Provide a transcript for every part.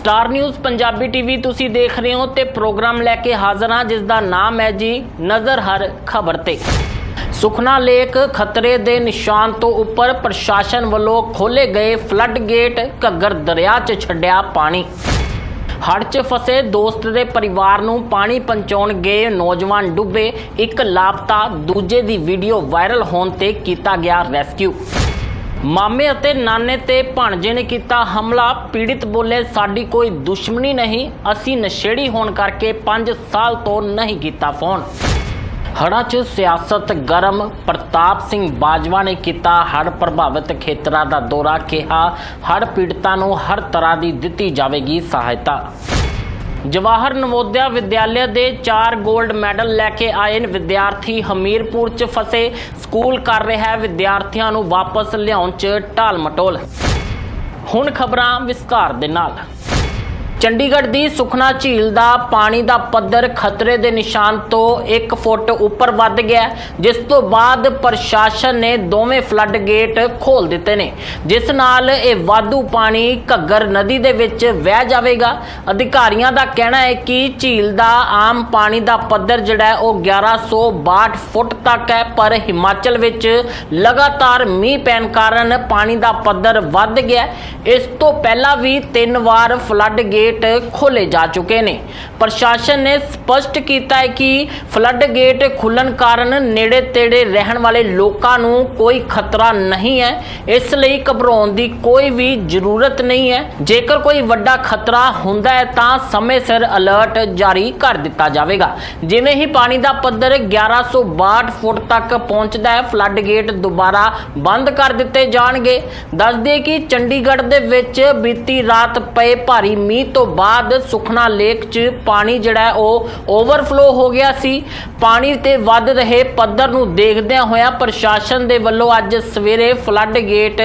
Star news Punjabi TV ਤੁਸੀਂ ਦੇਖ ਰਹੇ ਹੋ ਤੇ ਪ੍ਰੋਗਰਾਮ ਲੈ ਕੇ ਹਾਜ਼ਰ ਹਾਂ ਜਿਸ ਦਾ ਨਾਮ ਹੈ ਜੀ ਨਜ਼ਰ ਹਰ ਖਬਰ ਤੇ। ਸੁਖਨਾ ਲੇਕ ਖਤਰੇ ਦੇ ਨਿਸ਼ਾਨ ਤੋਂ ਉੱਪਰ ਪ੍ਰਸ਼ਾਸਨ ਵੱਲੋਂ ਖੋਲੇ ਗਏ ਫਲੱਡ ਗੇਟ ਘੱਗਰ ਦਰਿਆ 'ਚ ਛੱਡਿਆ ਪਾਣੀ। ਹੜ੍ਹ 'ਚ ਫਸੇ ਦੋਸਤ ਦੇ ਪਰਿਵਾਰ ਨੂੰ ਪਾਣੀ ਪਹੁੰਚਾਉਣ ਗਏ ਨੌਜਵਾਨ ਡੁੱਬੇ, ਇੱਕ ਲਾਪਤਾ, ਦੂਜੇ ਦੀ ਵੀਡੀਓ ਵਾਇਰਲ ਹੋਣ ਤੇ ਕੀਤਾ ਗਿਆ ਰੈਸਕਿਊ। ਮਾਮੇ ਅਤੇ ਨਾਨੇ ਤੇ ਭਾਣਜੇ ਨੇ ਕੀਤਾ ਹਮਲਾ। ਪੀੜਿਤ ਬੋਲੇ, ਸਾਡੀ ਕੋਈ ਦੁਸ਼ਮਣੀ ਨਹੀਂ, ਅਸੀਂ ਨਸ਼ੇੜੀ ਹੋਣ ਕਰਕੇ 5 ਸਾਲ ਤੋਂ ਨਹੀਂ ਕੀਤਾ ਫੋਨ। ਹੜ੍ਹਾਂ 'ਚ ਸਿਆਸਤ ਗਰਮ। ਪ੍ਰਤਾਪ ਸਿੰਘ ਬਾਜਵਾ ਨੇ ਕੀਤਾ ਹੜ੍ਹ ਪ੍ਰਭਾਵਿਤ ਖੇਤਰਾਂ ਦਾ ਦੌਰਾ, ਕਿਹਾ ਹੜ੍ਹ ਪੀੜਤਾਂ ਨੂੰ ਹਰ ਤਰ੍ਹਾਂ ਦੀ ਦਿੱਤੀ ਜਾਵੇਗੀ ਸਹਾਇਤਾ। ਜਵਾਹਰ ਨਵੋਦਿਆ ਵਿਦਿਆਲਿਆ ਦੇ 4 골ਡ ਮੈਡਲ ਲੈ ਕੇ ਆਏ ਵਿਦਿਆਰਥੀ। ਹਮੀਰਪੁਰ 'ਚ ਫਸੇ ਸਕੂਲ ਕਰ ਰਿਹਾ ਵਿਦਿਆਰਥੀਆਂ ਨੂੰ ਵਾਪਸ ਲਿਆਉਣ 'ਚ ਢਾਲ ਮਟੋਲ। ਹੁਣ ਖਬਰਾਂ ਵਿਸਤਾਰ ਦੇ ਨਾਲ। ਚੰਡੀਗੜ੍ਹ ਦੀ ਸੁਖਨਾ ਝੀਲ ਦਾ ਪਾਣੀ ਦਾ ਪੱਧਰ ਖਤਰੇ ਦੇ ਨਿਸ਼ਾਨ ਤੋਂ 1 ਫੁੱਟ ਉੱਪਰ ਵੱਧ ਗਿਆ ਜਿਸ ਤੋਂ ਬਾਅਦ ਪ੍ਰਸ਼ਾਸਨ ਨੇ ਦੋਵੇਂ ਫਲੱਡ ਗੇਟ ਖੋਲ ਦਿੱਤੇ ਨੇ। ਜਿਸ ਨਾਲ ਇਹ ਵਾਧੂ ਪਾਣੀ ਘੱਗਰ ਨਦੀ ਦੇ ਵਿੱਚ ਵਹਿ ਜਾਵੇਗਾ। ਅਧਿਕਾਰੀਆਂ ਦਾ ਕਹਿਣਾ ਹੈ ਕਿ ਝੀਲ ਦਾ ਆਮ ਪਾਣੀ ਦਾ ਪੱਧਰ ਜਿਹੜਾ ਹੈ, ਉਹ 1162 ਫੁੱਟ ਤੱਕ ਹੈ, ਪਰ ਹਿਮਾਚਲ ਵਿੱਚ ਲਗਾਤਾਰ ਮੀਂਹ ਪੈਣ ਕਾਰਨ ਪਾਣੀ ਦਾ ਪੱਧਰ ਵੱਧ ਗਿਆ ਇਸ ਤੋਂ ਪਹਿਲਾਂ ਵੀ ਤਿੰਨ ਵਾਰ ਫਲੱਡ ਗੇਟ ਖੋਲੇ ਜਾ ਚੁੱਕੇ ਨੇ। ਪ੍ਰਸ਼ਾਸਨ ਨੇ ਸਪਸ਼ਟ ਕੀਤਾ ਹੈ ਕਿ ਫਲੱਡ ਗੇਟ ਖੁੱਲਣ ਕਾਰਨ ਨੇੜੇ ਤੇੜੇ ਰਹਿਣ ਵਾਲੇ ਲੋਕਾਂ ਨੂੰ ਕੋਈ ਖਤਰਾ ਨਹੀਂ ਹੈ। ਇਸ ਲਈ ਘਬਰਾਉਣ ਦੀ ਕੋਈ ਵੀ ਜ਼ਰੂਰਤ ਨਹੀਂ ਹੈ। ਜੇਕਰ ਕੋਈ ਵੱਡਾ ਖਤਰਾ ਹੁੰਦਾ ਹੈ ਤਾਂ ਸਮੇਂ ਸਿਰ ਅਲਰਟ ਜਾਰੀ ਕਰ ਦਿੱਤਾ ਜਾਵੇਗਾ। ਜਿਵੇਂ ਹੀ ਪਾਣੀ ਦਾ ਪੱਧਰ 1162 ਫੁੱਟ ਤੱਕ ਪਹੁੰਚਦਾ ਹੈ, ਫਲੱਡ ਗੇਟ ਦੁਬਾਰਾ ਬੰਦ ਕਰ ਦਿੱਤੇ ਜਾਣਗੇ। ਦੱਸਦੇ ਕਿ ਚੰਡੀਗੜ੍ਹ ਦੇ ਵਿੱਚ ਬੀਤੀ ਰਾਤ ਪਏ ਭਾਰੀ ਮੀਂਹ ਤੋਂ ਬਾਅਦ ਸੁਖਨਾ ਲੇਕ 'ਚ ਪਾਣੀ ਜਿਹੜਾ ਉਹ ਓਵਰਫਲੋ ਹੋ ਗਿਆ ਸੀ। ਪਾਣੀ ਤੇ ਵੱਧ ਰਹੇ ਪੱਧਰ ਨੂੰ ਦੇਖਦਿਆਂ ਹੋਇਆ ਪ੍ਰਸ਼ਾਸਨ ਦੇ ਵੱਲੋਂ ਅੱਜ ਸਵੇਰੇ ਫਲੱਡ ਗੇਟ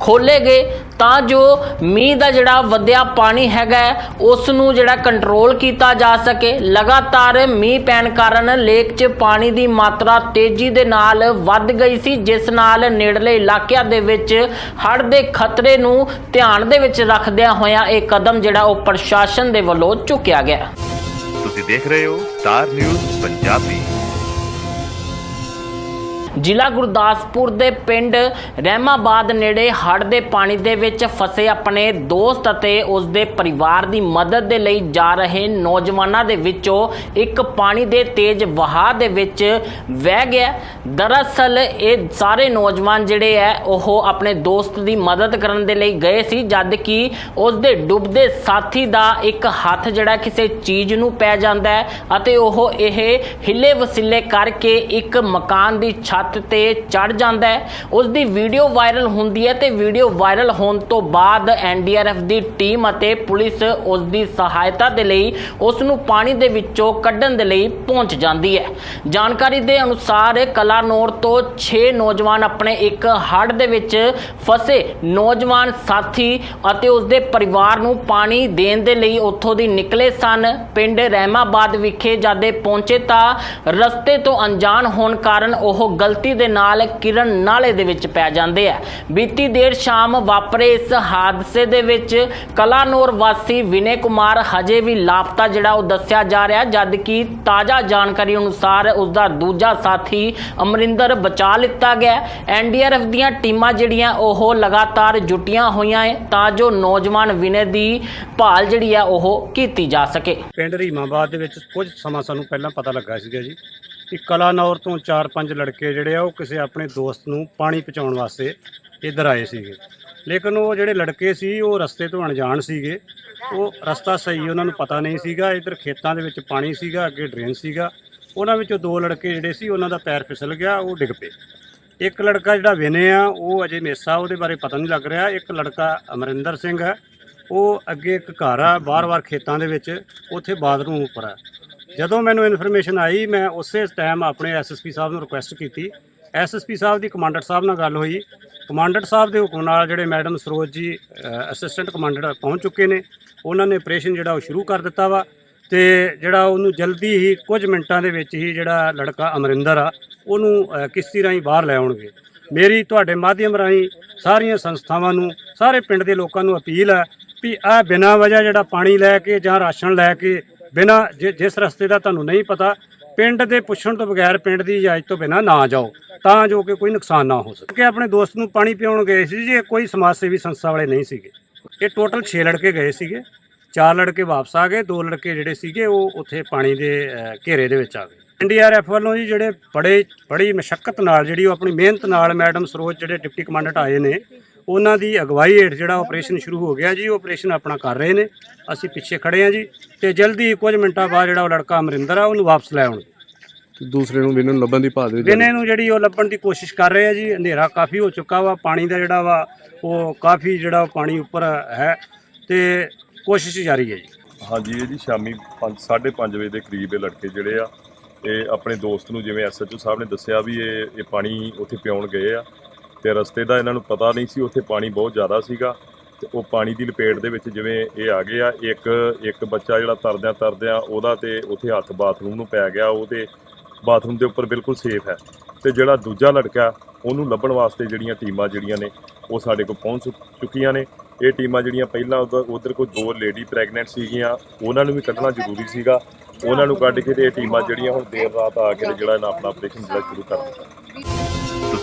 ਖੋਲੇ ਗਏ। ਤਾਂ ਜੋ ਮੀਂਹ ਦਾ ਜਿਹੜਾ ਵਧਿਆ ਪਾਣੀ ਹੈਗਾ ਉਸ ਨੂੰ ਜਿਹੜਾ ਕੰਟਰੋਲ ਕੀਤਾ ਜਾ ਸਕੇ। ਲਗਾਤਾਰ ਮੀਂਹ ਪੈਣ ਕਾਰਨ ਲੇਕ 'ਚ ਪਾਣੀ ਦੀ ਮਾਤਰਾ ਤੇਜ਼ੀ ਦੇ ਨਾਲ ਵੱਧ ਗਈ ਸੀ, ਜਿਸ ਨਾਲ ਨੇੜਲੇ ਇਲਾਕਿਆਂ ਦੇ ਵਿੱਚ ਹੜ੍ਹ ਦੇ ਖਤਰੇ ਨੂੰ ਧਿਆਨ ਦੇ ਵਿੱਚ ਰੱਖਦਿਆਂ ਹੋਇਆਂ ਇਹ ਕਦਮ ਜਿਹੜਾ ਉਹ ਪ੍ਰਸ਼ਾਸਨ ਦੇ ਵੱਲੋਂ ਚੁੱਕਿਆ ਗਿਆ। ਤੁਸੀਂ ਦੇਖ ਰਹੇ ਹੋ ਸਟਾਰ ਨਿਊਜ਼ ਪੰਜਾਬੀ। ਜ਼ਿਲ੍ਹਾ ਗੁਰਦਾਸਪੁਰ ਦੇ ਪਿੰਡ ਰਹਿਮਾਬਾਦ ਨੇੜੇ ਹੜ੍ਹ ਦੇ ਪਾਣੀ ਦੇ ਵਿੱਚ ਫਸੇ ਆਪਣੇ ਦੋਸਤ ਅਤੇ ਉਸ ਦੇ ਪਰਿਵਾਰ ਦੀ ਮਦਦ ਦੇ ਲਈ ਜਾ ਰਹੇ ਨੌਜਵਾਨਾਂ ਦੇ ਵਿੱਚੋਂ ਇੱਕ ਪਾਣੀ ਦੇ ਤੇਜ਼ ਵਹਾਅ ਦੇ ਵਿੱਚ ਵਹਿ ਗਿਆ। ਦਰਅਸਲ ਇਹ ਸਾਰੇ ਨੌਜਵਾਨ ਜਿਹੜੇ ਹੈ, ਉਹ ਆਪਣੇ ਦੋਸਤ ਦੀ ਮਦਦ ਕਰਨ ਦੇ ਲਈ ਗਏ ਸੀ, ਜਦ ਕਿ ਉਸ ਦੇ ਡੁੱਬਦੇ ਸਾਥੀ ਦਾ ਇੱਕ ਹੱਥ ਜਿਹੜਾ ਕਿਸੇ ਚੀਜ਼ ਨੂੰ ਪੈ ਜਾਂਦਾ ਹੈ ਅਤੇ ਉਹ ਇਹ ਹਿੱਲੇ ਵਸਿੱਲੇ ਕਰਕੇ ਇੱਕ ਮਕਾਨ ਦੀ ਛੱਤ ਤੇ ਚੜ ਜਾਂਦਾ ਹੈ। ਉਸ ਦੀ ਵੀਡੀਓ ਵਾਇਰਲ ਹੁੰਦੀ ਹੈ ਤੇ ਵੀਡੀਓ ਵਾਇਰਲ ਹੋਣ ਤੋਂ ਬਾਅਦ ਐਨਡੀਆਰਐਫ ਦੀ ਟੀਮ ਅਤੇ ਪੁਲਿਸ ਉਸ ਦੀ ਸਹਾਇਤਾ ਦੇ ਲਈ ਉਸ ਨੂੰ ਪਾਣੀ ਦੇ ਵਿੱਚੋਂ ਕੱਢਣ ਦੇ ਲਈ ਪਹੁੰਚ ਜਾਂਦੀ ਹੈ। ਜਾਣਕਾਰੀ ਦੇ ਅਨੁਸਾਰ ਕਲਾਨੌਰ ਤੋਂ 6 ਨੌਜਵਾਨ ਆਪਣੇ ਇੱਕ ਹੜ੍ਹ ਦੇ ਵਿੱਚ ਫਸੇ। ਨੌਜਵਾਨ ਸਾਥੀ ਅਤੇ ਉਸ ਦੇ ਪਰਿਵਾਰ ਨੂੰ ਪਾਣੀ ਦੇਣ ਦੇ ਲਈ ਉੱਥੋਂ ਦੀ ਨਿਕਲੇ ਸਨ। ਪਿੰਡ ਰਹਿਮਾਬਾਦ ਵਿਖੇ ਜਾਦੇ ਪਹੁੰਚੇ ਤਾਂ ਰਸਤੇ ਤੋਂ ਅਣਜਾਣ ਹੋਣ ਕਾਰਨ ਉਹ ਗਲਤੀ ਦੇ ਨਾਲ ਕਿਰਨ ਨਾਲੇ ਦੇ ਵਿੱਚ ਪੈ ਜਾਂਦੇ ਆ। ਬੀਤੀ ਦੇਰ ਸ਼ਾਮ ਵਾਪਰੇ ਇਸ ਹਾਦਸੇ ਦੇ ਵਿੱਚ ਕਲਾਨੌਰ ਵਾਸੀ ਵਿਨੇ ਕੁਮਾਰ ਹਜੇ ਵੀ ਲਾਪਤਾ, ਜਿਹੜਾ ਉਹ ਦੱਸਿਆ ਜਾ ਰਿਹਾ ਜਦ ਕਿ ਤਾਜ਼ਾ ਜਾਣਕਾਰੀ ਅਨੁਸਾਰ ਉਸ ਦਾ ਦੂਜਾ ਸਾਥੀ ਅਮਰਿੰਦਰ ਬਚਾ ਲਿੱਤਾ ਗਿਆ ਐਨਡੀਆਰਐਫ ਦੀਆਂ ਟੀਮਾਂ ਜਿਹੜੀਆਂ ਉਹ ਲਗਾਤਾਰ ਜੁਟੀਆਂ ਹੋਈਆਂ ਹੈ, ਤਾਂ ਜੋ ਨੌਜਵਾਨ ਵਿਨੇ ਦੀ ਭਾਲ ਜਿਹੜੀ ਆ ਉਹ ਕੀਤੀ ਜਾ ਸਕੇ। ਪਿੰਡ ਰੀਮਾਬਾਦ ਦੇ ਵਿੱਚ ਕੁਝ ਸਮਾਂ ਸਾਨੂੰ ਪਹਿਲਾਂ ਪਤਾ ਲੱਗਾ ਸੀਗਾ ਜੀ। ਕਿ ਕਲਾਨੌਰ ਤੋਂ 4-5 ਲੜਕੇ ਜਿਹੜੇ ਆ, ਉਹ ਕਿਸੇ ਆਪਣੇ ਦੋਸਤ ਨੂੰ ਪਾਣੀ ਪਹੁੰਚਾਉਣ ਵਾਸਤੇ ਇੱਧਰ ਆਏ ਸੀਗੇ। ਲੇਕਿਨ ਉਹ ਜਿਹੜੇ ਲੜਕੇ ਸੀ, ਉਹ ਰਸਤੇ ਤੋਂ ਅਣਜਾਣ ਸੀਗੇ। ਉਹ ਰਸਤਾ ਸਹੀ ਉਹਨਾਂ ਨੂੰ ਪਤਾ ਨਹੀਂ ਸੀਗਾ। ਇੱਧਰ ਖੇਤਾਂ ਦੇ ਵਿੱਚ ਪਾਣੀ ਸੀਗਾ, ਅੱਗੇ ਡਰੇਨ ਸੀਗਾ। ਉਹਨਾਂ ਵਿੱਚੋਂ ਦੋ ਲੜਕੇ ਜਿਹੜੇ ਸੀ, ਉਹਨਾਂ ਦਾ ਪੈਰ ਫਿਸਲ ਗਿਆ, ਉਹ ਡਿੱਗ ਪਏ। ਇੱਕ ਲੜਕਾ ਜਿਹੜਾ ਵਿਨੇ ਆ, ਉਹ ਅਜੇ ਮੇਸਾ, ਉਹਦੇ ਬਾਰੇ ਪਤਾ ਨਹੀਂ ਲੱਗ ਰਿਹਾ। ਇੱਕ ਲੜਕਾ ਅਮਰਿੰਦਰ ਸਿੰਘ ਹੈ। ਉਹ ਅੱਗੇ ਇੱਕ ਘਰ ਆ ਬਾਰ-ਬਾਰ ਖੇਤਾਂ ਦੇ ਵਿੱਚ, ਉੱਥੇ ਬਾਥਰੂਮ ਉੱਪਰ ਆ। ਜਦੋਂ ਮੈਨੂੰ ਇਨਫੋਰਮੇਸ਼ਨ ਆਈ, ਮੈਂ ਉਸੇ ਟਾਈਮ ਆਪਣੇ ਐਸਐਸਪੀ ਸਾਹਿਬ ਨੂੰ ਰਿਕੁਐਸਟ ਕੀਤੀ। ਐਸਐਸਪੀ ਸਾਹਿਬ ਦੀ ਕਮਾਂਡਰ ਸਾਹਿਬ ਨਾਲ ਗੱਲ ਹੋਈ। ਕਮਾਂਡਰ ਸਾਹਿਬ ਦੇ ਹੁਕਮ ਨਾਲ ਜਿਹੜੇ ਮੈਡਮ ਸਰੋਜ ਜੀ ਅਸਿਸਟੈਂਟ ਕਮਾਂਡਰ ਪਹੁੰਚ ਚੁੱਕੇ ਨੇ, ਉਹਨਾਂ ਨੇ ਆਪਰੇਸ਼ਨ ਜਿਹੜਾ ਉਹ ਸ਼ੁਰੂ ਕਰ ਦਿੱਤਾ ਵਾ ਤੇ ਜਿਹੜਾ ਉਹਨੂੰ ਜਲਦੀ ਹੀ ਕੁਝ ਮਿੰਟਾਂ ਦੇ ਵਿੱਚ ਹੀ ਜਿਹੜਾ ਲੜਕਾ ਅਮਰਿੰਦਰ ਆ, ਉਹਨੂੰ ਕਿਸ਼ਤੀ ਰਾਹੀਂ ਬਾਹਰ ਲੈ ਆਉਣਗੇ। ਮੇਰੀ, ਤੁਹਾਡੇ ਮਾਧਿਅਮ ਰਾਹੀਂ ਸਾਰੀਆਂ ਸੰਸਥਾਵਾਂ ਨੂੰ, ਸਾਰੇ ਪਿੰਡ ਦੇ ਲੋਕਾਂ ਨੂੰ ਅਪੀਲ ਹੈ ਵੀ ਆ ਬਿਨਾਂ ਵਜ੍ਹਾ ਜਿਹੜਾ ਪਾਣੀ ਲੈ ਕੇ ਜਾਂ ਰਾਸ਼ਨ ਲੈ ਕੇ ਬਿਨਾਂ ਜਿ- ਜਿਸ ਰਸਤੇ ਦਾ ਤੁਹਾਨੂੰ ਨਹੀਂ ਪਤਾ, ਪਿੰਡ ਦੇ ਪੁੱਛਣ ਤੋਂ ਬਗੈਰ ਪਿੰਡ ਦੀ ਇਜਾਜ਼ਤ ਤੋਂ ਬਿਨਾਂ ਨਾ ਜਾਓ, ਤਾਂ ਜੋ ਕਿ ਕੋਈ ਨੁਕਸਾਨ ਨਾ ਹੋ ਸਕੇ। ਕਿ ਆਪਣੇ ਦੋਸਤ ਨੂੰ ਪਾਣੀ ਪਿਉਣ ਗਏ ਸੀ ਜੀ, ਇਹ ਕੋਈ ਸਮਾਜ ਸੇਵੀ ਸੰਸਥਾ ਵਾਲੇ ਨਹੀਂ ਸੀਗੇ। ਇਹ ਟੋਟਲ 6 ਲੜਕੇ ਗਏ ਸੀਗੇ, ਚਾਰ ਲੜਕੇ ਵਾਪਸ ਆ ਗਏ, ਦੋ ਲੜਕੇ ਜਿਹੜੇ ਸੀਗੇ, ਉਹ ਉੱਥੇ ਪਾਣੀ ਦੇ ਘੇਰੇ ਦੇ ਵਿੱਚ ਆ ਗਏ। ਐਨਡੀਆਰਐਫ ਵੱਲੋਂ ਜੀ ਜਿਹੜੇ ਬੜੇ, ਬੜੀ ਮਸ਼ੱਕਤ ਨਾਲ, ਜਿਹੜੀ ਉਹ ਆਪਣੀ ਮਿਹਨਤ ਨਾਲ ਮੈਡਮ ਸਰੋਜ ਜਿਹੜੇ ਡਿਪਟੀ ਕਮਾਂਡੈਂਟ ਆਏ ਨੇ ਉਹਨਾਂ ਦੀ ਅਗਵਾਈ ਹੇਠ ਜਿਹੜਾ ਆਪਰੇਸ਼ਨ ਸ਼ੁਰੂ ਹੋ ਗਿਆ ਜੀ ਉਹ ਆਪਰੇਸ਼ਨ ਆਪਣਾ ਕਰ ਰਹੇ ਨੇ। ਅਸੀਂ ਪਿੱਛੇ ਖੜੇ ਹਾਂ ਜੀ ਤੇ ਜਲਦੀ ਕੁਝ ਮਿੰਟਾਂ ਬਾਅਦ ਜਿਹੜਾ ਉਹ ਲੜਕਾ ਅਮਰਿੰਦਰ ਆ ਉਹਨੂੰ ਵਾਪਸ ਲੈ ਆਉਣਗੇ। ਤੇ ਦੂਸਰੇ ਨੂੰ ਵੀ ਇਹਨਾਂ ਨੂੰ ਲੱਭਣ ਦੀ ਭਾਲ ਦੇ ਵਿੱਚ ਦਿਨੇ ਨੂੰ ਜਿਹੜੀ ਉਹ ਲੱਭਣ ਦੀ ਕੋਸ਼ਿਸ਼ ਕਰ ਰਹੇ ਆ ਜੀ ਹਨੇਰਾ ਕਾਫੀ ਹੋ ਚੁੱਕਾ ਵਾ ਪਾਣੀ ਦਾ ਜਿਹੜਾ ਵਾ ਉਹ ਕਾਫੀ ਜਿਹੜਾ ਉਹ ਪਾਣੀ ਉੱਪਰ ਹੈ ਤੇ ਕੋਸ਼ਿਸ਼ ਜਾਰੀ ਹੈ ਜੀ। ਹਾਂਜੀ ਇਹ ਜੀ ਸ਼ਾਮੀ 5 5:30 ਵਜੇ ਦੇ ਕਰੀਬ ਇਹ ਲੜਕੇ ਜਿਹੜੇ ਆ ਇਹ ਆਪਣੇ ਦੋਸਤ ਨੂੰ ਜਿਵੇਂ ਐਸਐਚਓ ਸਾਹਿਬ ਨੇ ਦੱਸਿਆ ਵੀ ਇਹ ਇਹ ਪਾਣੀ ਉੱਥੇ ਪਿਉਣ ਗਏ ਆ। ਤੇ ਰਸਤੇ ਦਾ ਇਹਨਾਂ ਨੂੰ ਪਤਾ ਨਹੀਂ ਸੀ, ਉੱਥੇ ਪਾਣੀ ਬਹੁਤ ਜ਼ਿਆਦਾ ਸੀਗਾ ਤੇ ਉਹ ਪਾਣੀ ਦੀ ਲਪੇਟ ਦੇ ਵਿੱਚ ਜਿਵੇਂ ਇਹ ਆ ਗਏ ਆ ਇੱਕ ਇੱਕ ਬੱਚਾ ਜਿਹੜਾ ਤਰਦਿਆਂ ਤਰਦਿਆਂ ਉਹਦਾ ਤੇ ਉੱਥੇ ਹੱਥ ਬਾਥਰੂਮ ਨੂੰ ਪੈ ਗਿਆ, ਉਹ ਤੇ ਬਾਥਰੂਮ ਦੇ ਉੱਪਰ ਬਿਲਕੁਲ ਸੇਫ ਹੈ ਤੇ ਜਿਹੜਾ ਦੂਜਾ ਲੜਕਾ ਉਹਨੂੰ ਲੱਭਣ ਵਾਸਤੇ ਜਿਹੜੀਆਂ ਟੀਮਾਂ ਜਿਹੜੀਆਂ ਨੇ, ਉਹ ਸਾਡੇ ਕੋਲ ਪਹੁੰਚ ਚੁੱਕੀਆਂ ਨੇ। ਇਹ ਟੀਮਾਂ ਜਿਹੜੀਆਂ ਪਹਿਲਾਂ ਉਧਰ ਕੋਈ ਦੋ ਲੇਡੀ ਪ੍ਰੈਗਨੈਂਟ ਸੀਗੀਆਂ, ਉਹਨਾਂ ਨੂੰ ਵੀ ਕੱਢਣਾ ਜ਼ਰੂਰੀ ਸੀਗਾ। ਉਹਨਾਂ ਨੂੰ ਕੱਢ ਕੇ ਤੇ ਇਹ ਟੀਮਾਂ ਜਿਹੜੀਆਂ ਹੁਣ ਦੇਰ ਰਾਤ ਆ ਕੇ ਜਿਹੜਾ ਇਹਨਾਂ ਆਪਣਾ ਆਪਰੇਸ਼ਨ ਜਿਹੜਾ ਸ਼ੁਰੂ ਕਰ ਦਿੱਤਾ।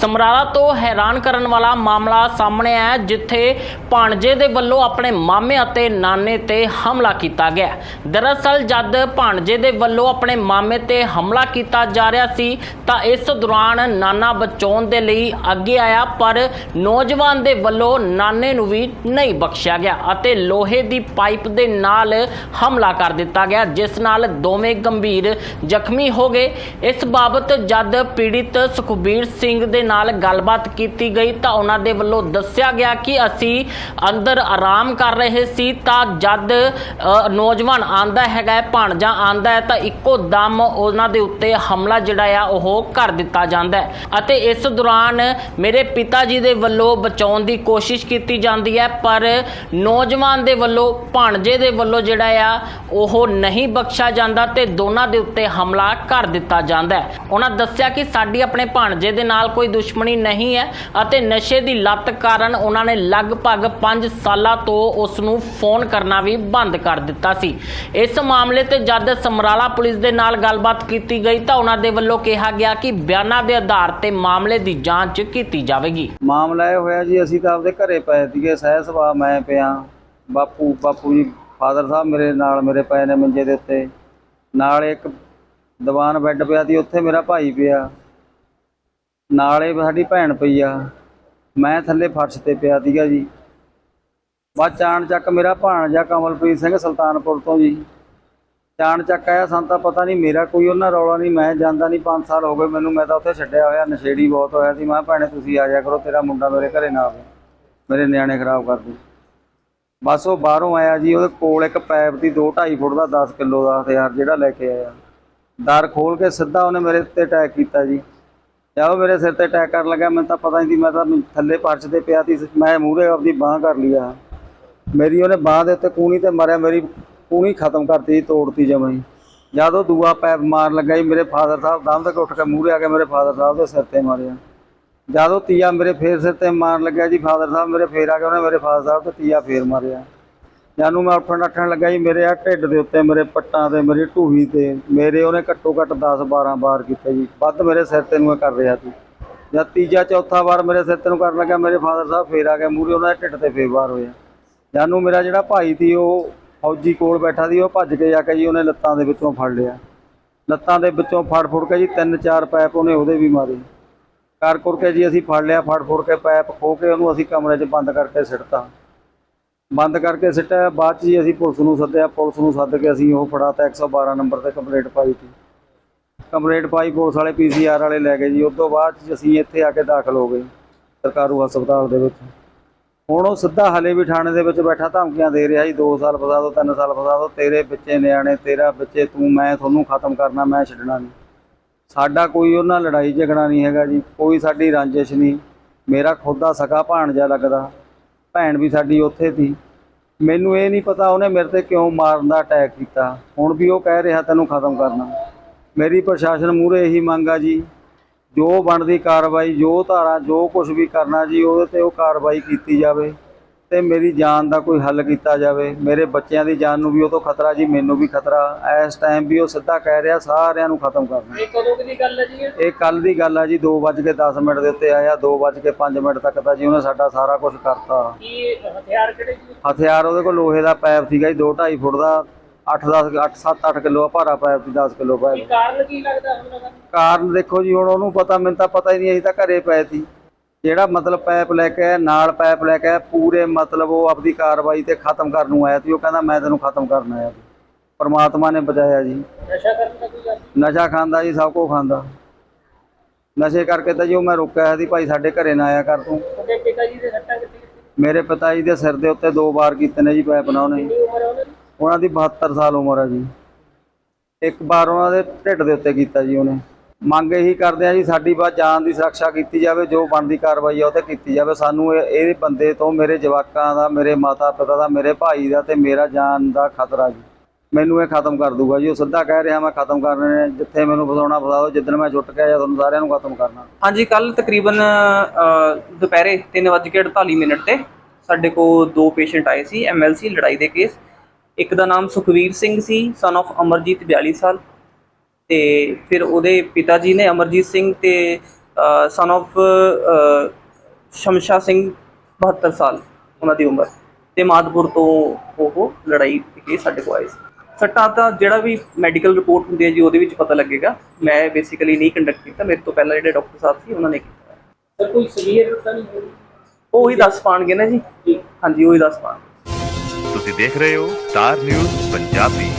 ਸਮਰਾਲਾ ਤੋਂ ਹੈਰਾਨ ਕਰਨ ਵਾਲਾ ਮਾਮਲਾ ਸਾਹਮਣੇ ਆਇਆ ਜਿੱਥੇ ਭਾਣਜੇ ਦੇ ਵੱਲੋਂ ਆਪਣੇ ਮਾਮੇ ਅਤੇ ਨਾਨੇ ਤੇ ਹਮਲਾ ਕੀਤਾ ਗਿਆ ਦਰਅਸਲ, ਜਦ ਭਾਣਜੇ ਦੇ ਵੱਲੋਂ ਆਪਣੇ ਮਾਮੇ ਤੇ ਹਮਲਾ ਕੀਤਾ ਜਾ ਰਿਹਾ ਸੀ, ਤਾਂ ਇਸ ਦੌਰਾਨ ਨਾਨਾ ਬਚਾਉਣ ਦੇ ਲਈ ਅੱਗੇ ਆਇਆ, ਪਰ ਨੌਜਵਾਨ ਦੇ ਵੱਲੋਂ ਨਾਨੇ ਨੂੰ ਵੀ ਨਹੀਂ ਬਖਸ਼ਿਆ ਗਿਆ ਅਤੇ ਲੋਹੇ ਦੀ ਪਾਈਪ ਦੇ ਨਾਲ ਹਮਲਾ ਕਰ ਦਿੱਤਾ ਗਿਆ, ਜਿਸ ਨਾਲ ਦੋਵੇਂ ਗੰਭੀਰ ਜ਼ਖਮੀ ਹੋ ਗਏ। ਇਸ ਬਾਬਤ ਜਦ ਪੀੜਿਤ ਸੁਖਬੀਰ ਸਿੰਘ ਦੇ ਨਾਲ ਗੱਲਬਾਤ ਕੀਤੀ ਗਈ ਤਾਂ ਉਹਨਾਂ ਦੇ ਵੱਲੋਂ ਦੱਸਿਆ ਗਿਆ ਕਿ ਅਸੀਂ ਅੰਦਰ ਆਰਾਮ ਕਰ ਰਹੇ ਸੀ ਤਾਂ ਜਦ ਨੌਜਵਾਨ ਆਂਦਾ ਹੈਗਾ, ਭਾਣਜਾ ਆਂਦਾ ਹੈ ਤਾਂ ਇੱਕੋ ਦਮ ਉਹਨਾਂ ਦੇ ਉੱਤੇ ਹਮਲਾ ਜਿਹੜਾ ਆ ਉਹ ਕਰ ਦਿੱਤਾ ਜਾਂਦਾ ਹੈ। ਅਤੇ ਇਸ ਦੌਰਾਨ ਮੇਰੇ ਪਿਤਾ ਜੀ ਦੇ ਵੱਲੋਂ ਬਚਾਉਣ ਦੀ ਕੋਸ਼ਿਸ਼ ਕੀਤੀ ਜਾਂਦੀ ਹੈ, ਪਰ ਨੌਜਵਾਨ ਦੇ ਵੱਲੋਂ, ਭਾਣਜੇ ਦੇ ਵੱਲੋਂ ਜਿਹੜਾ ਆ ਉਹ ਨਹੀਂ ਬਖਸ਼ਿਆ ਜਾਂਦਾ ਤੇ ਦੋਨਾਂ ਦੇ ਉੱਤੇ ਹਮਲਾ ਕਰ ਦਿੱਤਾ ਜਾਂਦਾ ਹੈ। ਉਹਨਾਂ ਦੱਸਿਆ ਕਿ ਸਾਡੀ ਆਪਣੇ ਭਾਣਜੇ ਦੇ ਨਾਲ ਕੋਈ ਦੁਸ਼ਮਣੀ ਨਹੀਂ ਹੈ ਅਤੇ ਨਸ਼ੇ ਦੀ ਲੱਤ ਕਾਰਨ ਉਹਨਾਂ ਨੇ ਲਗਭਗ 5 ਸਾਲਾਂ ਤੋਂ ਉਸ ਨੂੰ ਫੋਨ ਕਰਨਾ ਵੀ ਬੰਦ ਕਰ ਦਿੱਤਾ ਸੀ। ਇਸ ਮਾਮਲੇ ਤੇ ਜਦ ਸਮਰਾਲਾ ਪੁਲਿਸ ਦੇ ਨਾਲ ਗੱਲਬਾਤ ਕੀਤੀ ਗਈ ਤਾਂ ਉਹਨਾਂ ਦੇ ਵੱਲੋਂ ਕਿਹਾ ਗਿਆ ਕਿ ਬਿਆਨਾਂ ਦੇ ਆਧਾਰ ਤੇ ਮਾਮਲੇ ਦੀ ਜਾਂਚ ਕੀਤੀ ਜਾਵੇਗੀ। ਮਾਮਲਾ ਇਹ ਹੋਇਆ ਜੀ, ਅਸੀਂ ਤਾਂ ਆਪਦੇ ਘਰੇ ਪਏ ਸੀਗੇ, ਸਹਿ ਸੁਭਾਅ ਮੈਂ ਪਿਆ। ਬਾਪੂ ਬਾਪੂ ਜੀ, ਫਾਦਰ ਸਾਹਿਬ ਮੇਰੇ ਨਾਲ, ਮੇਰੇ ਪਏ ਨੇ ਮੰਜੇ ਦੇ ਉੱਤੇ। ਨਾਲ ਇੱਕ ਦੀਵਾਨ ਬੈੱਡ ਪਿਆ ਸੀ, ਉੱਥੇ ਮੇਰਾ ਭਾਈ ਪਿਆ। ਨਾਲੇ ਸਾਡੀ ਭੈਣ ਪਈ ਆ। ਮੈਂ ਥੱਲੇ ਫਰਸ਼ ਤੇ ਪਿਆ ਸੀਗਾ ਜੀ। ਬਾਅਦ ਚਾਣ ਚੱਕ ਮੇਰਾ ਭਾਣਜਾ ਕਮਲਪ੍ਰੀਤ ਸਿੰਘ ਸੁਲਤਾਨਪੁਰ ਤੋਂ ਜੀ। ਚਾਣ ਚੱਕ ਆਇਆ, ਸਾਨੂੰ ਤਾਂ ਪਤਾ ਨਹੀਂ ਮੇਰਾ ਕੋਈ ਉਹਨਾਂ ਰੌਲਾ ਨਹੀਂ, ਮੈਂ ਜਾਂਦਾ ਨਹੀਂ 5 ਸਾਲ ਹੋ ਗਏ ਮੈਨੂੰ, ਮੈਂ ਤਾਂ ਉੱਥੇ ਛੱਡਿਆ ਹੋਇਆ, ਨਸ਼ੇੜੀ ਬਹੁਤ ਹੋਇਆ ਸੀ। ਮੈਂ ਕਿਹਾ ਭੈਣੇ ਤੁਸੀਂ ਆ ਜਾਇਆ ਕਰੋ, ਤੇਰਾ ਮੁੰਡਾ ਮੇਰੇ ਘਰੇ ਨਾ ਆਵੇ, ਮੇਰੇ ਨਿਆਣੇ ਖਰਾਬ ਕਰ ਦੂ। ਬਸ ਉਹ ਬਾਹਰੋਂ ਆਇਆ ਜੀ, ਉਹਦੇ ਕੋਲ ਇੱਕ ਪੈਪ ਦੀ 2 2.5 ਫੁੱਟ ਦਾ 10 ਕਿਲੋ ਦਾ ਹਥਿਆਰ ਜਿਹੜਾ ਲੈ ਕੇ ਆਇਆ। ਦਰ ਖੋਲ ਕੇ ਸਿੱਧਾ ਉਹਨੇ ਮੇਰੇ ਉੱਤੇ ਅਟੈਕ ਕੀਤਾ ਜੀ। ਜਦ ਉਹ ਮੇਰੇ ਸਿਰ ਤੇ ਅਟੈਕ ਕਰਨ ਲੱਗਾ ਮੈਨੂੰ ਤਾਂ ਪਤਾ ਨਹੀਂ ਸੀ ਮੈਂ ਤਾਂ ਥੱਲੇ ਪਰਚ ਤੇ ਪਿਆ ਸੀ ਮੈਂ ਮੂਹਰੇ ਆਪਦੀ ਬਾਹ ਕਰ ਲਿਆ ਮੇਰੀ ਉਹਨੇ ਬਾਹ ਦੇ ਉੱਤੇ ਕੂਣੀ ਤੇ ਮਾਰਿਆ ਮੇਰੀ ਕੂਣੀ ਖਤਮ ਕਰਤੀ ਜੀ, ਤੋੜਤੀ ਜਮਾਂ ਹੀ। ਜਦ ਉਹ ਦੂਆ ਪੈਪ ਮਾਰ ਲੱਗਾ ਜੀ ਮੇਰੇ ਫਾਦਰ ਸਾਹਿਬ ਦਮ ਤੱਕ ਉੱਠ ਕੇ ਮੂਹਰੇ ਆ ਕੇ ਮੇਰੇ ਫਾਦਰ ਸਾਹਿਬ ਦੇ ਸਿਰ ਤੇ ਮਾਰਿਆ। ਜਦ ਉਹ ਤੀਆ ਮੇਰੇ ਫੇਰ ਸਿਰ ਤੇ ਮਾਰਨ ਲੱਗਿਆ ਜੀ ਫਾਦਰ ਸਾਹਿਬ ਮੇਰੇ ਫੇਰ ਆ ਕੇ ਉਹਨੇ ਮੇਰੇ ਫਾਦਰ ਸਾਹਿਬ ਤੇ ਤੀਆ ਫੇਰ ਮਾਰਿਆ। ਜਾਨੂੰ ਮੈਂ ਉੱਠਣ ਨੱਠਣ ਲੱਗਾ ਜੀ, ਮੇਰੇ ਆ ਢਿੱਡ ਦੇ ਉੱਤੇ, ਮੇਰੇ ਪੱਟਾਂ ਤੇ, ਮੇਰੀ ਢੂਹੀ ਤੇ, ਮੇਰੇ ਉਹਨੇ ਘੱਟੋ ਘੱਟ 10 12 ਵਾਰ ਕੀਤੇ ਜੀ। ਵੱਧ ਮੇਰੇ ਸਿਰ ਤੇ ਨੂੰ ਇਹ ਕਰ ਰਿਹਾ ਸੀ। ਜਦ ਤੀਜਾ ਚੌਥਾ ਵਾਰ ਮੇਰੇ ਸਿਰ ਤੇ ਨੂੰ ਕਰਨ ਲੱਗਾ ਮੇਰੇ ਫਾਦਰ ਸਾਹਿਬ ਫੇਰ ਆ ਗਏ, ਮੂਹਰੇ ਉਹਨਾਂ ਦੇ ਢਿੱਡ ਤੇ ਫੇਰ ਵਾਰ ਹੋਇਆ। ਜਾਨੂੰ ਮੇਰਾ ਜਿਹੜਾ ਭਾਈ ਸੀ, ਉਹ ਫੌਜੀ ਕੋਲ ਬੈਠਾ ਸੀ, ਉਹ ਭੱਜ ਕੇ ਜਾ ਕੇ ਜੀ ਉਹਨੇ ਲੱਤਾਂ ਦੇ ਵਿੱਚੋਂ ਫੜ ਲਿਆ। ਲੱਤਾਂ ਦੇ ਵਿੱਚੋਂ ਫੜ ਫੁੜ ਕੇ ਜੀ ਤਿੰਨ ਚਾਰ ਪੈਪ ਉਹਨੇ ਉਹਦੇ ਵੀ ਮਾਰੇ। ਕਰ ਕੁਰ ਕੇ ਜੀ ਅਸੀਂ ਫੜ ਲਿਆ, ਫੜ ਫੁੜ ਕੇ ਪੈਪ ਖੋ ਕੇ ਉਹਨੂੰ ਅਸੀਂ ਕਮਰੇ 'ਚ ਬੰਦ ਕਰਕੇ ਸਿੱਟਤਾ। ਬੰਦ ਕਰਕੇ ਸਿੱਟਿਆ ਬਾਅਦ 'ਚ ਜੀ ਅਸੀਂ ਪੁਲਿਸ ਨੂੰ ਸੱਦਿਆ। ਪੁਲਿਸ ਨੂੰ ਸੱਦ ਕੇ ਅਸੀਂ ਉਹ ਫੜਾਤਾ 112 ਨੰਬਰ ਤੇ ਕੰਪਲੇਂਟ ਪਾਈ ਸੀ। ਕੰਪਲੇਂਟ ਪਾਈ, ਪੁਲਿਸ ਵਾਲੇ ਪੀਸੀਆਰ ਵਾਲੇ ਲੈ ਗਏ ਜੀ। ਉਸ ਤੋਂ ਬਾਅਦ 'ਚ ਅਸੀਂ ਇੱਥੇ ਆ ਕੇ ਦਾਖਲ ਹੋ ਗਏ ਸਰਕਾਰੂ ਹਸਪਤਾਲ ਦੇ ਵਿੱਚ। ਹੁਣ ਉਹ ਸਿੱਧਾ ਹਲੇ ਵੀ ਥਾਣੇ ਦੇ ਵਿੱਚ ਬੈਠਾ, ਧਮਕੀਆਂ ਦੇ ਰਿਹਾ ਜੀ। 2 ਸਾਲ ਫਸਾ ਦੋ 3 ਸਾਲ ਫਸਾ ਦੋ। ਤੇਰੇ ਬੱਚੇ ਨਿਆਣੇ, ਤੇਰਾ ਬੱਚੇ, ਤੂੰ, ਮੈਂ ਤੁਹਾਨੂੰ ਖਤਮ ਕਰਨਾ, ਮੈਂ ਛੱਡਣਾ ਨਹੀਂ। ਸਾਡਾ ਕੋਈ ਉਹਨਾਂ ਲੜਾਈ ਝਗੜਾ ਨਹੀਂ ਹੈਗਾ ਜੀ। ਕੋਈ ਸਾਡੀ ਰੰਜਿਸ਼ ਨਹੀਂ। ਮੇਰਾ ਖੁਦ ਦਾ ਸਕਾ ਭਾਣਜਾ ਲੱਗਦਾ। ਭੈਣ ਵੀ ਸਾਡੀ ਉੱਥੇ ਸੀ। ਮੈਨੂੰ ਇਹ ਨਹੀਂ ਪਤਾ ਉਹਨੇ ਮੇਰੇ ਤੇ ਕਿਉਂ ਮਾਰਨ ਦਾ ਅਟੈਕ ਕੀਤਾ। ਹੁਣ ਵੀ ਉਹ ਕਹਿ ਰਿਹਾ, ਤੈਨੂੰ ਖਤਮ ਕਰਨਾ। ਮੇਰੀ ਪ੍ਰਸ਼ਾਸਨ ਮੂਹਰੇ ਇਹੀ ਮੰਗ ਆ ਜੀ। ਜੋ ਬਣਦੀ ਕਾਰਵਾਈ, ਜੋ ਧਾਰਾ, ਜੋ ਕੁਝ ਵੀ ਕਰਨਾ ਜੀ, ਉਹਦੇ ਤੇ ਉਹ ਕਾਰਵਾਈ ਕੀਤੀ ਜਾਵੇ। ਤੇ ਮੇਰੀ ਜਾਨ ਦਾ ਕੋਈ ਹੱਲ ਕੀਤਾ ਜਾਵੇ ਮੇਰੇ ਬੱਚਿਆਂ ਦੀ ਜਾਨ ਨੂੰ ਵੀ ਉਹ ਤੋਂ ਖਤਰਾ ਜੀ ਮੈਨੂੰ ਵੀ ਖਤਰਾ। ਇਸ ਟਾਈਮ ਵੀ ਉਹ ਸਿੱਧਾ ਕਹਿ ਰਿਹਾ ਸਾਰਿਆਂ ਨੂੰ ਖਤਮ ਕਰਨਾ ਇਹ ਕਦੋਂ ਦੀ ਗੱਲ ਹੈ ਜੀ ਇਹ? ਕੱਲ ਦੀ ਗੱਲ ਆ ਜੀ 2:10 ਮਿੰਟ ਦੇ ਉੱਤੇ ਆਇਆ 2:05 ਮਿੰਟ ਤੱਕ ਤਾਂ ਜੀ ਉਹਨੇ ਸਾਡਾ ਸਾਰਾ ਕੁਝ ਕਰਤਾ। ਕੀ ਹਥਿਆਰ ਕਿਹੜੇ ਜੀ? ਹਥਿਆਰ ਉਹਦੇ ਕੋਲ ਲੋਹੇ ਦਾ ਪਾਈਪ ਸੀਗਾ ਜੀ 2.5 ਫੁੱਟ ਦਾ 8-10 8 7-8 ਕਿਲੋ ਭਾਰਾ ਪਾਈਪ ਸੀ 10 ਕਿਲੋ ਪਾਈਪ। ਕਾਰਨ ਕੀ ਲੱਗਦਾ ਦਾ ਕਾਰਨ ਦੇਖੋ ਜੀ ਹੁਣ ਉਹਨੂੰ ਪਤਾ ਮੈਨੂੰ ਤਾਂ ਪਤਾ ਹੀ ਨਹੀਂ ਅਸੀਂ ਤਾਂ ਘਰੇ ਪਏ ਸੀ। ਜਿਹੜਾ ਮਤਲਬ ਪਾਈਪ ਲੈ ਕੇ ਨਾਲ ਪਾਈਪ ਲੈ ਕੇ ਪੂਰੇ ਮਤਲਬ ਉਹ ਆਪਦੀ ਕਾਰਵਾਈ ਤੇ ਖਤਮ ਕਰਨ ਨੂੰ ਆਇਆ ਸੀ ਉਹ ਕਹਿੰਦਾ ਮੈਂ ਤੈਨੂੰ ਖਤਮ ਕਰਨ ਆਇਆ ਸੀ। ਪਰਮਾਤਮਾ ਨੇ ਬਚਾਇਆ ਜੀ। ਨਸ਼ਾ ਕੋਈ ਖਾਂਦਾ ਜੀ ਸਭ ਕੁਝ ਖਾਂਦਾ। ਨਸ਼ੇ ਕਰਕੇ ਤਾਂ ਜੀ ਉਹ ਮੈਂ ਰੋਕਿਆ ਸੀ ਭਾਈ ਸਾਡੇ ਘਰੇ ਨਾ ਆਇਆ ਕਰ ਤੂੰ। ਮੇਰੇ ਪਿਤਾ ਜੀ ਦੇ ਸਿਰ ਦੇ ਉੱਤੇ ਦੋ ਵਾਰ ਕੀਤੇ ਨੇ ਜੀ ਪਾਈਪ ਨਾਲ ਉਹਨੇ। ਉਹਨਾਂ ਦੀ? 72 ਸਾਲ ਉਮਰ ਹੈ ਜੀ। ਇੱਕ ਵਾਰ ਉਹਨਾਂ ਦੇ ਢਿੱਡ ਦੇ ਉੱਤੇ ਕੀਤਾ ਜੀ ਉਹਨੇ। ਮੰਗ ਇਹੀ ਕਰਦੇ ਆ ਜੀ ਸਾਡੀ ਬਾਤ ਜਾਨ ਦੀ ਸੁਰੱਖਿਆ ਕੀਤੀ ਜਾਵੇ ਜੋ ਬਣਦੀ ਕਾਰਵਾਈ ਆ ਉਹ ਤੇ ਕੀਤੀ ਜਾਵੇ। ਸਾਨੂੰ ਇਹ ਇਹ ਬੰਦੇ ਤੋਂ ਮੇਰੇ ਜਵਾਕਾਂ ਦਾ ਮੇਰੇ ਮਾਤਾ ਪਿਤਾ ਦਾ ਮੇਰੇ ਭਾਈ ਦਾ ਤੇ ਮੇਰਾ ਜਾਨ ਦਾ ਖਤਰਾ ਜੀ। ਮੈਨੂੰ ਇਹ ਖਤਮ ਕਰ ਦੂਗਾ ਜੀ। ਉਹ ਸਿੱਧਾ ਕਹਿ ਰਿਹਾ ਮੈਂ ਖਤਮ ਕਰਨੇ ਨੇ ਜਿੱਥੇ ਮੈਨੂੰ ਫਸਾਉਣਾ ਫਸਾ ਦਿਓ ਜਿੱਦਣ ਮੈਂ ਛੁੱਟ ਗਿਆ ਆਇਆ ਤੁਹਾਨੂੰ ਸਾਰਿਆਂ ਨੂੰ ਖਤਮ ਕਰਨਾ। ਹਾਂਜੀ ਕੱਲ ਤਕਰੀਬਨ ਅ, ਦੁਪਹਿਰੇ 3:48 ਮਿੰਟ ਤੇ ਸਾਡੇ ਕੋਲ ਦੋ ਪੇਸ਼ੈਂਟ ਆਏ ਸੀ ਐਮਐਲਸੀ ਲੜਾਈ ਦੇ ਕੇਸ। ਇੱਕ ਦਾ ਨਾਮ ਸੁਖਵੀਰ ਸਿੰਘ ਸੀ ਸਨ of ਅਮਰਜੀਤ 42 ਸਾਲ। ਤੇ ਫਿਰ ਉਹਦੇ ਪਿਤਾ ਜੀ ਨੇ ਅਮਰਜੀਤ ਸਿੰਘ ਤੇ ਸਨ ਅ, ਸ਼ਮਸ਼ਾ ਸਿੰਘ 72 ਸਾਲ ਉਹਨਾਂ ਦੀ ਉਮਰ ਤੇ ਮਾਦਪੁਰ ਤੋਂ ਉਹ ਲੜਾਈ ਕੇਸ ਸਾਡੇ ਕੋਲ ਆਏ ਸੀ। ਸੱਟਾਂ ਤਾਂ ਜਿਹੜਾ ਵੀ ਮੈਡੀਕਲ ਰਿਪੋਰਟ ਹੁੰਦੀ ਹੈ ਜੀ ਉਹਦੇ ਵਿੱਚ ਪਤਾ ਲੱਗੇਗਾ। ਮੈਂ ਬੇਸਿਕਲੀ ਨਹੀਂ ਕੰਡਕਟ ਕੀਤਾ। ਮੇਰੇ ਤੋਂ ਪਹਿਲਾਂ ਜਿਹੜੇ ਡਾਕਟਰ ਸਾਹਿਬ ਸੀ ਉਹਨਾਂ ਨੇ ਕੀਤਾ। ਸਰ ਕੋਈ ਸਵੀਅਰ ਤਾਂ ਨਹੀਂ ਹੋਈ? ਉਹ ਹੀ ਦੱਸ ਪਾਣਗੇ ਨਾ ਜੀ। ਹਾਂਜੀ ਉਹ ਹੀ ਦੱਸ ਪਾਣਗੇ। ਤੁਸੀਂ ਦੇਖ ਰਹੇ ਹੋ ਸਟਾਰ ਨਿਊਜ਼ ਪੰਜਾਬੀ।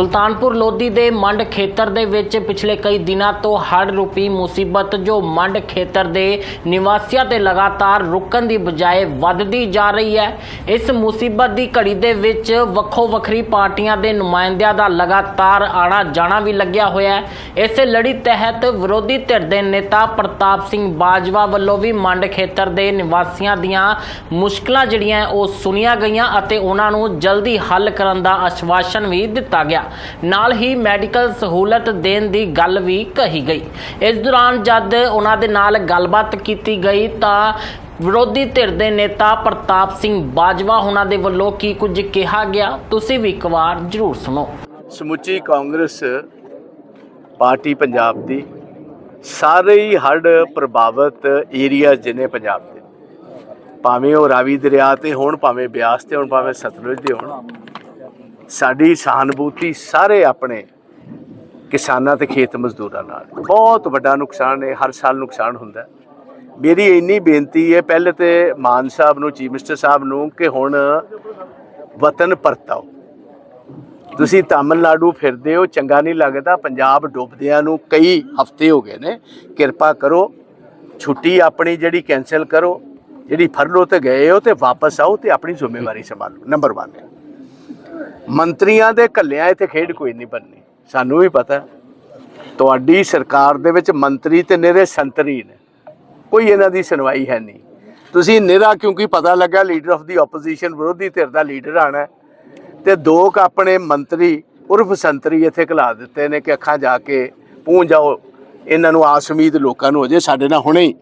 ਸੁਲਤਾਨਪੁਰ ਲੋਧੀ ਦੇ ਮੰਡ ਖੇਤਰ ਦੇ ਵਿੱਚ ਪਿਛਲੇ ਕਈ ਦਿਨਾਂ ਤੋਂ ਹੜ੍ਹ ਰੂਪੀ ਮੁਸੀਬਤ ਜੋ ਮੰਡ ਖੇਤਰ ਦੇ ਨਿਵਾਸੀਆਂ ਤੇ ਲਗਾਤਾਰ ਰੁਕਣ ਦੀ ਬਜਾਏ ਵੱਧਦੀ ਜਾ ਰਹੀ ਹੈ। ਇਸ ਮੁਸੀਬਤ ਦੀ ਘੜੀ ਦੇ ਵਿੱਚ ਵੱਖੋ ਵੱਖਰੀ ਪਾਰਟੀਆਂ ਦੇ ਨੁਮਾਇੰਦਿਆਂ ਦਾ ਲਗਾਤਾਰ ਆਣਾ ਜਾਣਾ ਵੀ ਲੱਗਿਆ ਹੋਇਆ ਹੈ। ਇਸੇ ਲੜੀ ਤਹਿਤ ਵਿਰੋਧੀ ਧਿਰ ਦੇ ਨੇਤਾ ਪ੍ਰਤਾਪ ਸਿੰਘ ਬਾਜਵਾ ਵੱਲੋਂ ਵੀ ਮੰਡ ਖੇਤਰ ਦੇ ਨਿਵਾਸੀਆਂ ਦੀਆਂ ਮੁਸ਼ਕਲਾਂ ਜਿਹੜੀਆਂ ਉਹ ਸੁਣੀਆਂ ਗਈਆਂ ਅਤੇ ਉਹਨਾਂ ਨੂੰ ਜਲਦੀ ਹੱਲ ਕਰਨ ਦਾ ਆਸ਼ਵਾਸਨ ਵੀ ਦਿੱਤਾ ਗਿਆ। ਨਾਲ ਹੀ ਮੈਡੀਕਲ ਸਹੂਲਤ ਦੇਣ ਦੀ ਗੱਲ ਵੀ ਕਹੀ ਗਈ। ਇਸ ਦੌਰਾਨ ਜਦ ਉਹਨਾਂ ਦੇ ਨਾਲ ਗੱਲਬਾਤ ਕੀਤੀ ਗਈ ਤਾਂ ਵਿਰੋਧੀ ਧਿਰ ਦੇ ਨੇਤਾ ਪ੍ਰਤਾਪ ਸਿੰਘ ਬਾਜਵਾ ਉਹਨਾਂ ਦੇ ਵੱਲੋਂ ਕੀ ਕੁਝ ਕਿਹਾ ਗਿਆ, ਤੁਸੀਂ ਵੀ ਇੱਕ ਵਾਰ ਜ਼ਰੂਰ ਸੁਣੋ। ਸਮੁੱਚੀ ਕਾਂਗਰਸ ਪਾਰਟੀ ਪੰਜਾਬ ਦੀ ਸਾਰੇ ਹੀ ਹੜ੍ਹ ਪ੍ਰਭਾਵਿਤ ਏਰੀਆ ਜਿਨੇ ਪੰਜਾਬ ਦੇ, ਭਾਵੇਂ ਉਹ ਰਾਵੀ ਦਰਿਆ ਤੇ ਹੋਣ, ਭਾਵੇਂ ਬਿਆਸ ਤੇ ਹੋਣ, ਭਾਵੇਂ ਸਤਲੁਜ ਦੇ ਹੋਣ ਸਾਡੀ ਸਹਾਨੁਭੂਤੀ ਸਾਰੇ ਆਪਣੇ ਕਿਸਾਨਾਂ ਤੇ ਖੇਤ ਮਜ਼ਦੂਰਾਂ ਨਾਲ। ਬਹੁਤ ਵੱਡਾ ਨੁਕਸਾਨ ਹੈ ਹਰ ਸਾਲ ਨੁਕਸਾਨ ਹੁੰਦਾ। ਮੇਰੀ ਇੰਨੀ ਬੇਨਤੀ ਹੈ, ਪਹਿਲੇ ਤੇ ਮਾਨ ਸਾਹਿਬ ਨੂੰ, ਚੀਫ ਮਿਨਿਸਟਰ ਸਾਹਿਬ ਨੂੰ ਕਿ ਹੁਣ ਵਤਨ ਪਰਤਾਓ। ਤੁਸੀਂ ਤਾਮਿਲਨਾਡੂ ਫਿਰਦੇ ਹੋ, ਚੰਗਾ ਨਹੀਂ ਲੱਗਦਾ, ਪੰਜਾਬ ਡੁੱਬਦਿਆਂ ਨੂੰ ਕਈ ਹਫ਼ਤੇ ਹੋ ਗਏ ਨੇ। ਕਿਰਪਾ ਕਰੋ, ਛੁੱਟੀ ਆਪਣੀ ਜਿਹੜੀ ਕੈਨਸਲ ਕਰੋ, ਜਿਹੜੀ ਫਰਲੋ ਤੇ ਗਏ ਹੋ ਤੇ ਵਾਪਸ ਆਓ ਤੇ ਆਪਣੀ ਜ਼ਿੰਮੇਵਾਰੀ ਸੰਭਾਲੋ। ਨੰਬਰ 1 ਮੰਤਰੀਆਂ ਦੇ ਕੱਲਿਆਂ ਇੱਥੇ ਖੇਡ ਕੋਈ ਨਹੀਂ ਬਣਨੀ। ਸਾਨੂੰ ਵੀ ਪਤਾ। ਤੁਹਾਡੀ ਸਰਕਾਰ ਦੇ ਵਿੱਚ ਮੰਤਰੀ ਤੇ ਨਿਰੇ ਸੰਤਰੀ ਨੇ। ਕੋਈ ਇਹਨਾਂ ਦੀ ਸੁਣਵਾਈ ਹੈ ਨਹੀਂ। ਤੁਸੀਂ ਨਿਰਾ ਕਿਉਂਕਿ ਪਤਾ ਲੱਗਾ ਲੀਡਰ ਆਫ ਦੀ ਆਪੋਜੀਸ਼ਨ ਵਿਰੋਧੀ ਧਿਰ ਦਾ ਲੀਡਰ ਆਣਾ ਤੇ ਦੋ ਕ ਆਪਣੇ ਮੰਤਰੀ ਉਰਫ ਸੰਤਰੀ ਇੱਥੇ ਘਲਾ ਦਿੱਤੇ ਨੇ ਕਿ ਅੱਖਾਂ ਜਾ ਕੇ ਪੂੰਝ ਜਾਓ। ਇਹਨਾਂ ਨੂੰ ਆਸ ਉਮੀਦ ਲੋਕਾਂ ਨੂੰ ਹੋ ਜੇ ਸਾਡੇ ਨਾਲ ਹੁਣੇ ਹੀ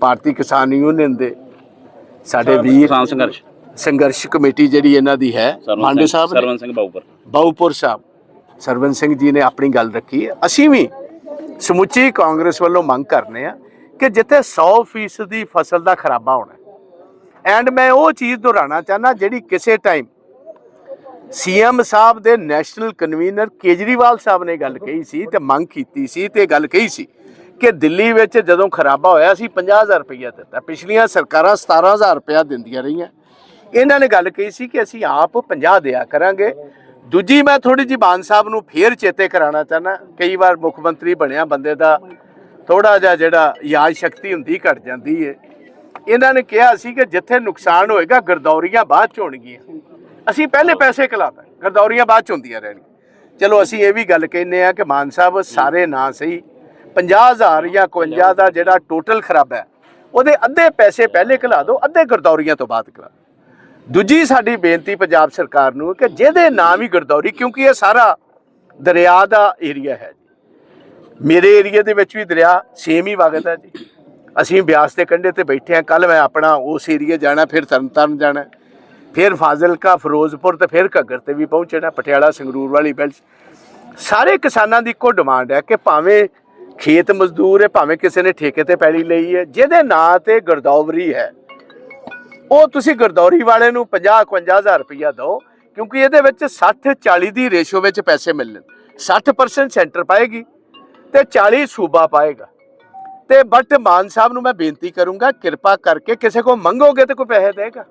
ਭਾਰਤੀ ਕਿਸਾਨ ਯੂਨੀਅਨ ਦੇ ਸਾਡੇ ਵੀਰ ਕਿਸਾਨ ਸੰਘਰਸ਼। ਸੰਘਰਸ਼ ਕਮੇਟੀ ਜਿਹੜੀ ਇਹਨਾਂ ਦੀ ਹੈ ਮਾਂਡੇ ਸਾਹਿਬ ਸਰਵਨ ਸਿੰਘ ਬਾਊਪਰ। ਬਾਉਪੁਰ ਸਾਹਿਬ। ਸਰਵਨ ਸਿੰਘ ਜੀ ਨੇ ਆਪਣੀ ਗੱਲ ਰੱਖੀ ਹੈ। ਅਸੀਂ ਵੀ ਸਮੁੱਚੀ ਕਾਂਗਰਸ ਵੱਲੋਂ ਮੰਗ ਕਰਨੇ ਆ ਕਿ ਜਿੱਥੇ 100% ਦੀ ਫਸਲ ਦਾ ਖਰਾਬਾ ਹੋਣਾ ਐਂਡ ਮੈਂ ਉਹ ਚੀਜ਼ ਦੁਹਰਾਉਣਾ ਚਾਹਨਾ ਜਿਹੜੀ ਕਿਸੇ ਟਾਈਮ ਸੀਐਮ ਸਾਹਿਬ ਦੇ ਨੈਸ਼ਨਲ ਕਨਵੀਨਰ ਕੇਜਰੀਵਾਲ ਸਾਹਿਬ ਨੇ ਗੱਲ ਕਹੀ ਸੀ ਤੇ ਮੰਗ ਕੀਤੀ ਸੀ ਤੇ ਗੱਲ ਕਹੀ ਸੀ ਕਿ ਦਿੱਲੀ ਵਿੱਚ ਜਦੋਂ ਖਰਾਬਾ ਹੋਇਆ ਸੀ 50000 ਰੁਪਇਆ ਦਿੱਤਾ। ਪਿਛਲੀਆਂ ਸਰਕਾਰਾਂ 17000 ਰੁਪਇਆ ਦਿੰਦੀਆਂ ਰਹੀਆਂ। ਇਹਨਾਂ ਨੇ ਗੱਲ ਕਹੀ ਸੀ ਕਿ ਅਸੀਂ ਆਪ 50 ਦਿਆ ਕਰਾਂਗੇ। ਦੂਜੀ ਮੈਂ ਥੋੜੀ ਜਿਹੀ ਮਾਨ ਸਾਹਿਬ ਨੂੰ ਫੇਰ ਚੇਤੇ ਕਰਾਉਣਾ ਚਾਹਨਾ ਕਈ ਵਾਰ ਮੁੱਖ ਮੰਤਰੀ ਬਣਿਆ ਬੰਦੇ ਦਾ ਥੋੜਾ ਜਿਹਾ ਜਿਹੜਾ ਯਾਦ ਸ਼ਕਤੀ ਹੁੰਦੀ ਘਟ ਜਾਂਦੀ ਹੈ ਇਹਨਾਂ ਨੇ ਕਿਹਾ ਸੀ ਕਿ ਜਿੱਥੇ ਨੁਕਸਾਨ ਹੋਏਗਾ, ਗਰਦੌਰੀਆਂ ਬਾਅਦ ਚ ਹੋਣਗੀਆਂ। ਅਸੀਂ ਪਹਿਲੇ ਪੈਸੇ ਕਲਾਤਾ, ਗਰਦੌਰੀਆਂ ਬਾਅਦ ਚ ਹੁੰਦੀਆਂ ਰਹਿਣਗੀਆਂ। ਚਲੋ, ਅਸੀਂ ਇਹ ਵੀ ਗੱਲ ਕਹਿੰਨੇ ਆ ਕਿ ਮਾਨ ਸਾਹਿਬ ਸਾਰੇ ਨਾ ਸਹੀ। 50000 ਜਾਂ 51 ਦਾ ਜਿਹੜਾ ਟੋਟਲ ਖਰਾਬ ਹੈ, ਉਹਦੇ ਅੱਧੇ ਪੈਸੇ ਪਹਿਲੇ ਖਿਲਾ ਦਿਓ, ਅੱਧੇ ਗਰਦੌਰੀਆਂ ਤੋਂ ਬਾਅਦ ਖਿਲਾ ਦਿਓ। ਦੂਜੀ ਸਾਡੀ ਬੇਨਤੀ ਪੰਜਾਬ ਸਰਕਾਰ ਨੂੰ ਕਿ ਜਿਹਦੇ ਨਾਮ ਹੀ ਗਰਦੌਰੀ, ਕਿਉਂਕਿ ਇਹ ਸਾਰਾ ਦਰਿਆ ਦਾ ਏਰੀਆ ਹੈ ਮੇਰੇ ਏਰੀਆ ਦੇ ਵਿੱਚ ਵੀ ਦਰਿਆ ਸੇਮ ਹੀ ਵਗਦਾ ਜੀ। ਅਸੀਂ ਬਿਆਸ ਦੇ ਕੰਢੇ ਤੇ ਬੈਠੇ ਆ ਕੱਲ ਮੈਂ ਆਪਣਾ ਉਸ ਏਰੀਆ ਜਾਣਾ, ਫਿਰ ਤਰਨਤਾਰਨ ਜਾਣਾ, ਫਿਰ ਫਾਜ਼ਿਲਕਾ, ਫਿਰੋਜ਼ਪੁਰ ਤੇ ਫਿਰ ਘੱਗਰ ਤੇ ਵੀ ਪਹੁੰਚਣਾ, ਪਟਿਆਲਾ, ਸੰਗਰੂਰ ਵਾਲੀ ਬੈਲਟ ਸਾਰੇ ਕਿਸਾਨਾਂ ਦੀ ਇੱਕੋ ਡਿਮਾਂਡ ਹੈ ਕਿ ਭਾਵੇਂ ਖੇਤ ਮਜ਼ਦੂਰ ਹੈ, ਭਾਵੇਂ ਕਿਸੇ ਨੇ ਠੇਕੇ ਤੇ ਪੈਲੀ ਲਈ ਹੈ, ਜਿਹਦੇ ਨਾਂ ਤੇ ਗਰਦੌਰੀ ਹੈ। ਉਹ ਤੁਸੀਂ ਗਰਦੌਰੀ ਵਾਲੇ ਨੂੰ 50 51000 ਰੁਪਇਆ ਦਿਓ, ਕਿਉਂਕਿ ਇਹਦੇ ਵਿੱਚ 60 40 ਦੀ ਰੇਸ਼ੋ ਵਿੱਚ ਪੈਸੇ ਮਿਲਣ। 60% ਸੈਂਟਰ ਪਾਏਗੀ ਤੇ 40 ਸੂਬਾ ਪਾਏਗਾ। ਤੇ ਬਟ ਮਾਨ ਸਾਹਿਬ ਨੂੰ ਮੈਂ ਬੇਨਤੀ ਕਰੂੰਗਾ, ਕਿਰਪਾ ਕਰਕੇ ਕਿਸੇ ਕੋ ਮੰਗੋਗੇ ਤੇ ਕੋਈ ਪੈਸੇ ਦੇਗਾ।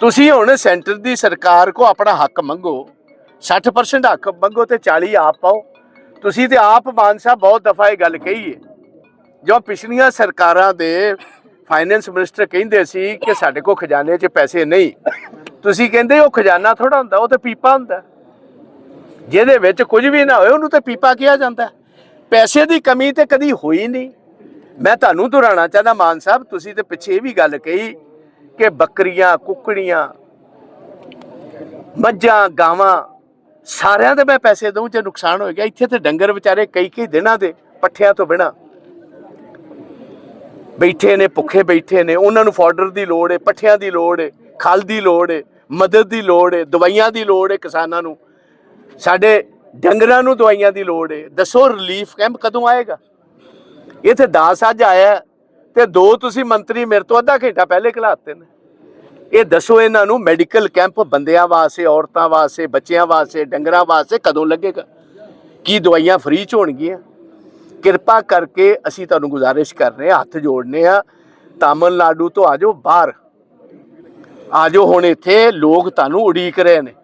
ਤੁਸੀਂ ਹੁਣ ਸੈਂਟਰ ਦੀ ਸਰਕਾਰ ਕੋ ਆਪਣਾ ਹੱਕ ਮੰਗੋ 60% ਹੱਕ ਮੰਗੋ ਤੇ 40 ਆਪ ਪਾਓ। ਤੁਸੀਂ ਤੇ ਆਪ ਮਾਨ ਸਾਹਿਬ ਬਹੁਤ ਦਫਾ ਇਹ ਗੱਲ ਕਹੀ ਹੈ ਜੋ ਪਿਛਲੀਆਂ ਸਰਕਾਰਾਂ ਦੇ ਫਾਈਨੈਂਸ ਮਿਨਿਸਟਰ ਕਹਿੰਦੇ ਸੀ ਕਿ ਸਾਡੇ ਕੋਲ ਖਜ਼ਾਨੇ 'ਚ ਪੈਸੇ ਨਹੀਂ। ਤੁਸੀਂ ਕਹਿੰਦੇ ਉਹ ਖਜ਼ਾਨਾ ਥੋੜਾ ਹੁੰਦਾ, ਉਹ ਤੇ ਪੀਪਾ ਹੁੰਦਾ। ਜਿਹਦੇ ਵਿੱਚ ਕੁਝ ਵੀ ਨਾ ਹੋਏ, ਉਹਨੂੰ ਤੇ ਪੀਪਾ ਕਿਹਾ ਜਾਂਦਾ। ਪੈਸੇ ਦੀ ਕਮੀ ਤੇ ਕਦੀ ਹੋਈ ਨਹੀਂ। ਮੈਂ ਤੁਹਾਨੂੰ ਦੁਹਰਾਉਣਾ ਚਾਹੁੰਦਾ, ਮਾਨ ਸਾਹਿਬ, ਤੁਸੀਂ ਤੇ ਪਿੱਛੇ ਇਹ ਵੀ ਗੱਲ ਕਹੀ ਕਿ ਬੱਕਰੀਆਂ, ਕੁੱਕੜੀਆਂ, ਮੱਝਾਂ, ਗਾਵਾਂ, ਸਾਰਿਆਂ ਦੇ ਮੈਂ ਪੈਸੇ ਦਊਂ, ਜੇ ਨੁਕਸਾਨ ਹੋ ਗਿਆ। ਇੱਥੇ ਤੇ ਡੰਗਰ ਵਿਚਾਰੇ ਕਈ ਕਈ ਦਿਨਾਂ ਦੇ ਪੱਠਿਆਂ ਤੋਂ ਬਿਨਾ ਬੈਠੇ ਨੇ, ਭੁੱਖੇ ਬੈਠੇ ਨੇ, ਉਹਨਾਂ ਨੂੰ ਫਾਡਰ ਦੀ ਲੋੜ ਹੈ ਪੱਠਿਆਂ ਦੀ ਲੋੜ ਹੈ ਖਲ ਦੀ ਲੋੜ ਹੈ ਮਦਦ ਦੀ ਲੋੜ ਹੈ ਦਵਾਈਆਂ ਦੀ ਲੋੜ ਹੈ ਕਿਸਾਨਾਂ ਨੂੰ। ਸਾਡੇ ਡੰਗਰਾਂ ਨੂੰ ਦਵਾਈਆਂ ਦੀ ਲੋੜ ਹੈ ਦੱਸੋ ਰਿਲੀਫ ਕੈਂਪ ਕਦੋਂ ਆਏਗਾ? ਇੱਥੇ 10 ਅੱਜ ਆਇਆ ਹੈ ਤੇ ਦੋ ਤੁਸੀਂ ਮੰਤਰੀ ਮੇਰੇ ਤੋਂ ਅੱਧਾ ਘੰਟਾ ਪਹਿਲੇ ਖਿਲਾਤੇ ਨੇ। ਇਹ ਦੱਸੋ ਇਹਨਾਂ ਨੂੰ ਮੈਡੀਕਲ ਕੈਂਪ ਬੰਦਿਆਂ ਵਾਸਤੇ, ਔਰਤਾਂ ਵਾਸਤੇ, ਬੱਚਿਆਂ ਵਾਸਤੇ, ਡੰਗਰਾਂ ਵਾਸਤੇ ਕਦੋਂ ਲੱਗੇਗਾ? ਕੀ ਦਵਾਈਆਂ ਫ੍ਰੀ ਚ ਹੋਣਗੀਆਂ? ਕਿਰਪਾ ਕਰਕੇ ਅਸੀਂ ਤੁਹਾਨੂੰ ਗੁਜ਼ਾਰਿਸ਼ ਕਰ ਰਹੇ ਹਾਂ, ਹੱਥ ਜੋੜਨੇ ਆ। ਤਾਮਿਲਨਾਡੂ ਤੋਂ ਆਜੋ ਬਾਹਰ। ਆਜੋ ਹੁਣ ਇੱਥੇ, ਲੋਕ ਤੁਹਾਨੂੰ ਉਡੀਕ ਰਹੇ ਨੇ।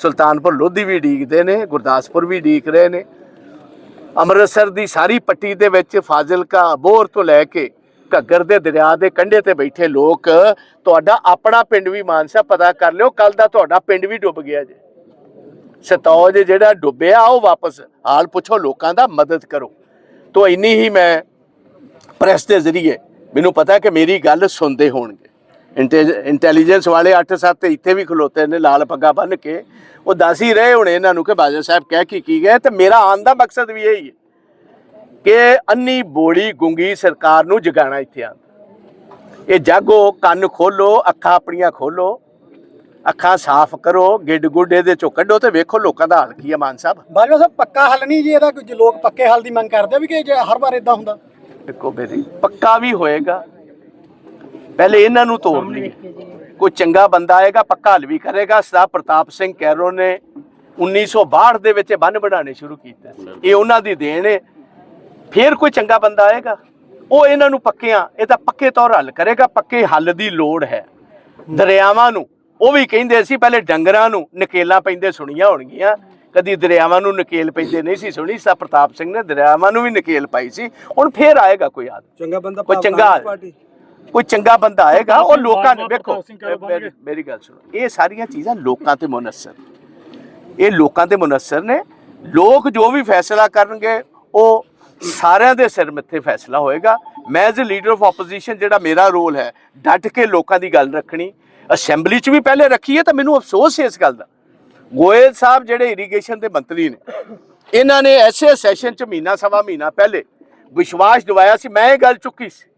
ਸੁਲਤਾਨਪੁਰ ਲੋਧੀ ਵੀ ਉਡੀਕਦੇ ਨੇ, ਗੁਰਦਾਸਪੁਰ ਵੀ ਉਡੀਕ ਰਹੇ ਨੇ। ਅੰਮ੍ਰਿਤਸਰ ਦੀ ਸਾਰੀ ਪੱਟੀ ਦੇ ਵਿੱਚ ਫਾਜ਼ਿਲਕਾ ਬੋਰ ਤੋਂ ਲੈ ਕੇ ਘੱਗਰ ਦੇ ਦਰਿਆ ਦੇ ਕੰਢੇ ਤੇ ਬੈਠੇ ਲੋਕ, ਤੁਹਾਡਾ ਆਪਣਾ ਪਿੰਡ ਵੀ ਮਾਨਸਾ ਪਤਾ ਕਰ ਲਿਓ ਕੱਲ ਦਾ ਤੁਹਾਡਾ ਪਿੰਡ ਵੀ ਡੁੱਬ ਗਿਆ ਜੇ। ਸਤੌਜ ਜਿਹੜਾ ਡੁੱਬਿਆ ਉਹ ਵਾਪਸ। ਹਾਲ ਪੁੱਛੋ ਲੋਕਾਂ ਦਾ, ਮਦਦ ਕਰੋ। ਤੋ ਇੰਨੀ ਹੀ ਮੈਂ ਪ੍ਰੈਸ ਦੇ ਜ਼ਰੀਏ ਮੈਨੂੰ ਪਤਾ ਕਿ ਮੇਰੀ ਗੱਲ ਸੁਣਦੇ ਹੋਣਗੇ। ਇੰਟੈਲੀਜੈਂਸ ਵਾਲੇ 8-7 ਇੱਥੇ ਵੀ ਖਲੋਤੇ ਨੇ, ਲਾਲ ਪੱਗਾ ਬੰਨ ਕੇ। ਉਹ ਦੱਸ ਹੀ ਰਹੇ ਹੋਣੇ ਇਹਨਾਂ ਨੂੰ ਕਿ ਬਾਜਾ ਸਾਹਿਬ ਕਹਿ ਕੀ ਕੀ ਗਏ ਤੇ ਮੇਰਾ ਆਉਣ ਦਾ ਮਕਸਦ ਵੀ ਇਹੀ ਹੈ ਕਿ ਅੰਨੀ ਬੋਲੀ ਗੁੰਗੀ ਸਰਕਾਰ ਨੂੰ ਜਗਾਣਾ ਇੱਥੇ ਆ ਇਹ ਜਾਗੋ, ਕੰਨ ਖੋਲੋ, ਅੱਖਾਂ ਆਪਣੀਆਂ ਖੋਲੋ। ਅੱਖਾਂ ਸਾਫ਼ ਕਰੋ ਗਿੱਡ ਗੁੱਡੇ ਦੇ ਚੋਂ ਕੱਢੋ ਤੇ ਵੇਖੋ ਲੋਕਾਂ ਦਾ ਹਾਲ ਕੀ ਹੈ ਮਾਨ ਸਾਹਿਬ। ਬਾਜਵਾ ਸਾਹਿਬ ਪੱਕਾ ਹੱਲ ਨਹੀਂ ਜੀ ਇਹਦਾ ਕੁਝ ਲੋਕ ਪੱਕੇ ਹੱਲ ਦੀ ਮੰਗ ਕਰਦੇ ਆ ਵੀ ਕਿ ਜੇ ਹਰ ਵਾਰ ਇਦਾਂ ਹੁੰਦਾ। ਦੇਖੋ ਮੇਰੀ ਪੱਕਾ ਵੀ ਹੋਏਗਾ। ਪਹਿਲੇ ਇਹਨਾਂ ਨੂੰ ਤੋੜ ਲਈ ਕੋਈ ਚੰਗਾ ਬੰਦਾ ਆਏਗਾ ਪੱਕਾ ਹੱਲ ਵੀ ਕਰੇਗਾ। ਸਰਦਾਰ ਪ੍ਰਤਾਪ ਸਿੰਘ ਕੈਰੋ ਨੇ 1962 ਦੇ ਵਿੱਚ ਇਹ ਬੰਨ ਬਣਾਉਣੇ ਸ਼ੁਰੂ ਕੀਤੇ। ਇਹ ਉਹਨਾਂ ਦੀ ਦੇਣ ਹੈ ਫਿਰ ਕੋਈ ਚੰਗਾ ਬੰਦਾ ਆਏਗਾ? ਉਹ ਇਹਨਾਂ ਨੂੰ ਪੱਕਿਆਂ ਇਹ ਤਾਂ ਪੱਕੇ ਤੌਰ ਹੱਲ ਕਰੇਗਾ। ਪੱਕੇ ਹੱਲ ਦੀ ਲੋੜ ਹੈ। ਦਰਿਆਵਾਂ ਨੂੰ ਉਹ ਵੀ ਕਹਿੰਦੇ ਸੀ ਪਹਿਲੇ ਡੰਗਰਾਂ ਨੂੰ ਨਕੇਲਾਂ ਪੈਂਦੇ ਸੁਣੀਆਂ ਹੋਣਗੀਆਂ। ਕਦੀ ਦਰਿਆਵਾਂ ਨੂੰ ਨਕੇਲ ਪੈਂਦੇ ਨਹੀਂ ਸੀ ਸੁਣੀ ਸਾ ਪ੍ਰਤਾਪ ਸਿੰਘ ਨੇ ਦਰਿਆਵਾਂ ਨੂੰ ਵੀ ਨਕੇਲ ਪਾਈ ਸੀ। ਹੁਣ ਫੇਰ ਆਏਗਾ ਕੋਈ ਆਦਮੀ। ਚੰਗਾ ਬੰਦਾ ਕੋਈ ਚੰਗਾ ਕੋਈ ਚੰਗਾ ਬੰਦਾ ਆਏਗਾ ਉਹ ਲੋਕਾਂ ਨੂੰ ਵੇਖੋ ਮੇਰੀ- ਮੇਰੀ ਗੱਲ ਸੁਣੋ ਇਹ ਸਾਰੀਆਂ ਚੀਜ਼ਾਂ ਲੋਕਾਂ ਤੇ ਮੁਨਸਰ। ਇਹ ਲੋਕਾਂ ਤੇ ਮੁਨਸਰ ਨੇ। ਲੋਕ ਜੋ ਵੀ ਫੈਸਲਾ ਕਰਨਗੇ ਉਹ ਸਾਰਿਆਂ ਦੇ ਸਿਰ ਮੱਥੇ ਫੈਸਲਾ ਹੋਏਗਾ। ਮੈਂ as a leader of opposition ਜਿਹੜਾ ਮੇਰਾ ਰੋਲ ਹੈ ਡਟ ਕੇ ਲੋਕਾਂ ਦੀ ਗੱਲ ਰੱਖਣੀ। ਅਸੈਂਬਲੀ 'ਚ ਵੀ ਪਹਿਲੇ ਰੱਖੀ ਹੈ ਤਾਂ ਮੈਨੂੰ ਅਫਸੋਸ ਹੈ ਇਸ ਗੱਲ ਦਾ। ਗੋਇਲ ਸਾਹਿਬ ਜਿਹੜੇ ਇਰੀਗੇਸ਼ਨ ਦੇ ਮੰਤਰੀ ਨੇ, ਇਹਨਾਂ ਨੇ ਐਸੇ ਸੈਸ਼ਨ 'ਚ ਮਹੀਨਾ ਸਵਾ ਮਹੀਨਾ ਪਹਿਲੇ ਵਿਸ਼ਵਾਸ ਦਿਵਾਇਆ ਸੀ, ਮੈਂ ਇਹ ਗੱਲ ਚੁੱਕੀ ਸੀ।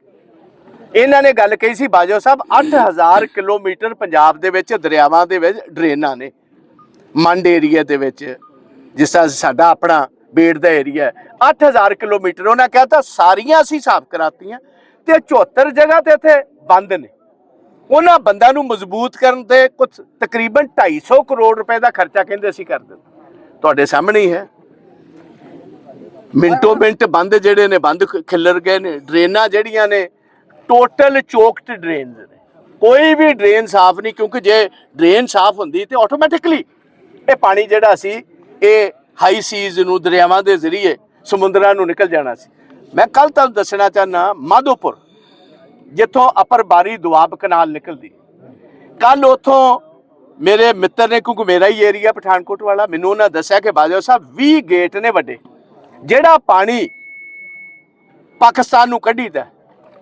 ਇਹਨਾਂ ਨੇ ਗੱਲ ਕਹੀ ਸੀ ਬਾਜੋ ਸਾਹਿਬ 8000 ਕਿਲੋਮੀਟਰ ਪੰਜਾਬ ਦੇ ਵਿੱਚ ਦਰਿਆਵਾਂ ਦੇ ਵਿੱਚ ਡਰੇਨਾਂ ਨੇ ਮੰਡ ਏਰੀਆ ਦੇ ਵਿੱਚ, ਜਿਸ ਤਰ੍ਹਾਂ ਸਾਡਾ ਆਪਣਾ ਬੇੜ ਦਾ ਏਰੀਆ ਹੈ। 8000 ਕਿਲੋਮੀਟਰ ਉਹਨਾਂ ਕਹਿੰਦਾ ਸਾਰੀਆਂ ਅਸੀਂ ਸਾਫ਼ ਕਰਾਤੀਆਂ ਤੇ 74 ਜਗ੍ਹਾ ਤੇ ਇੱਥੇ ਬੰਦ ਨੇ। ਉਹਨਾਂ ਬੰਦਾਂ ਨੂੰ ਮਜ਼ਬੂਤ ਕਰਨ ਤੇ ਕੁਝ ਤਕਰੀਬਨ 250 ਕਰੋੜ ਰੁਪਏ ਦਾ ਖਰਚਾ ਕਹਿੰਦੇ ਅਸੀਂ ਕਰ ਦਿੱਤਾ। ਤੁਹਾਡੇ ਸਾਹਮਣੇ ਹੀ ਹੈ। ਮਿੰਟੋ ਮਿੰਟ ਬੰਦ ਜਿਹੜੇ ਨੇ, ਬੰਦ ਖ- ਖਿੱਲਰ ਗਏ ਨੇ। ਡਰੇਨਾਂ ਜਿਹੜੀਆਂ ਨੇ ਟੋਟਲ ਚੋਕਡ ਡਰੇਨਸ ਨੇ। ਕੋਈ ਵੀ ਡਰੇਨ ਸਾਫ਼ ਨਹੀਂ, ਕਿਉਂਕਿ ਜੇ ਡਰੇਨ ਸਾਫ਼ ਹੁੰਦੀ ਤੇ ਆਟੋਮੈਟਿਕਲੀ ਇਹ ਪਾਣੀ ਜਿਹੜਾ ਸੀ, ਇਹ ਹਾਈ ਸੀਜ਼ ਨੂੰ, ਦਰਿਆਵਾਂ ਦੇ ਜ਼ਰੀਏ ਸਮੁੰਦਰਾਂ ਨੂੰ ਨਿਕਲ ਜਾਣਾ ਸੀ। ਮੈਂ ਕੱਲ ਤੁਹਾਨੂੰ ਦੱਸਣਾ ਚਾਹਨਾ ਮਾਧੋਪੁਰ ਜਿੱਥੋਂ ਅਪਰ ਬਾਰੀ ਦੁਆਬ ਕਨਾਲ ਨਿਕਲਦੀ। ਕੱਲ ਉਥੋਂ ਮੇਰੇ ਮਿੱਤਰ ਨੇ, ਕਿਉਂਕਿ ਮੇਰਾ ਹੀ ਏਰੀਆ ਪਠਾਨਕੋਟ ਵਾਲਾ, ਮੈਨੂੰ ਉਹਨਾਂ ਦੱਸਿਆ ਕਿ ਬਾਜਵਾ ਸਾਹਿਬ 20 ਗੇਟ ਨੇ ਵੱਡੇ। ਜਿਹੜਾ ਪਾਣੀ ਪਾਕਿਸਤਾਨ ਨੂੰ ਕੱਢੀਦਾ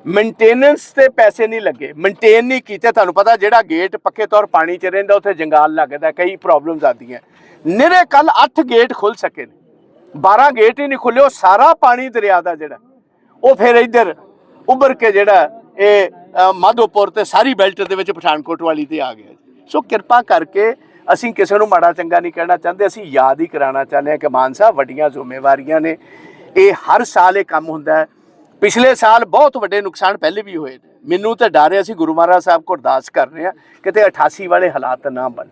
ਮੇਨਟੇਨੈਂਸ ਤੇ ਪੈਸੇ ਨਹੀਂ ਲੱਗੇ। ਮੇਨਟੇਨ ਨਹੀਂ ਕੀਤੇ, ਤੁਹਾਨੂੰ ਪਤਾ ਜਿਹੜਾ ਗੇਟ ਪੱਕੇ ਤੌਰ ਪਾਣੀ 'ਚ ਰਹਿੰਦਾ, ਉੱਥੇ ਜੰਗਾਲ ਲੱਗਦਾ, ਕਈ ਪ੍ਰੋਬਲਮਸ ਆਉਂਦੀਆਂ। ਨਿਰੇ ਕੱਲ 8 ਗੇਟ ਖੁੱਲ ਸਕੇ ਨੇ। 12 ਗੇਟ ਹੀ ਨਹੀਂ ਖੁੱਲੇ ਉਹ ਸਾਰਾ ਪਾਣੀ ਦਰਿਆ ਦਾ ਜਿਹੜਾ, ਉਹ ਫਿਰ ਇੱਧਰ ਉੱਭਰ ਕੇ ਜਿਹੜਾ ਇਹ ਮਾਧੋਪੁਰ ਤੇ ਸਾਰੀ ਬੈਲਟ ਦੇ ਵਿੱਚ ਪਠਾਨਕੋਟ ਵਾਲੀ ਤੇ ਆ ਗਿਆ ਜੀ। ਸੋ ਕਿਰਪਾ ਕਰਕੇ ਅਸੀਂ ਕਿਸੇ ਨੂੰ ਮਾੜਾ ਚੰਗਾ ਨਹੀਂ ਕਹਿਣਾ ਚਾਹੁੰਦੇ, ਅਸੀਂ ਯਾਦ ਹੀ ਕਰਾਉਣਾ ਚਾਹੁੰਦੇ ਹਾਂ ਕਿ ਮਾਨ ਸਾਹਿਬ ਵੱਡੀਆਂ ਜ਼ਿੰਮੇਵਾਰੀਆਂ ਨੇ। ਇਹ ਹਰ ਸਾਲ ਇਹ ਕੰਮ ਹੁੰਦਾ ਹੈ। ਪਿਛਲੇ ਸਾਲ ਬਹੁਤ ਵੱਡੇ ਨੁਕਸਾਨ ਪਹਿਲੇ ਵੀ ਹੋਏ ਨੇ। ਮੈਨੂੰ ਤਾਂ ਡਰ ਹੈ ਅਸੀਂ ਗੁਰੂ ਮਹਾਰਾਜ ਸਾਹਿਬ ਕੋਲ ਅਰਦਾਸ ਕਰ ਰਹੇ ਹਾਂ ਕਿਤੇ 88 ਵਾਲੇ ਹਾਲਾਤ ਨਾ ਬਣ।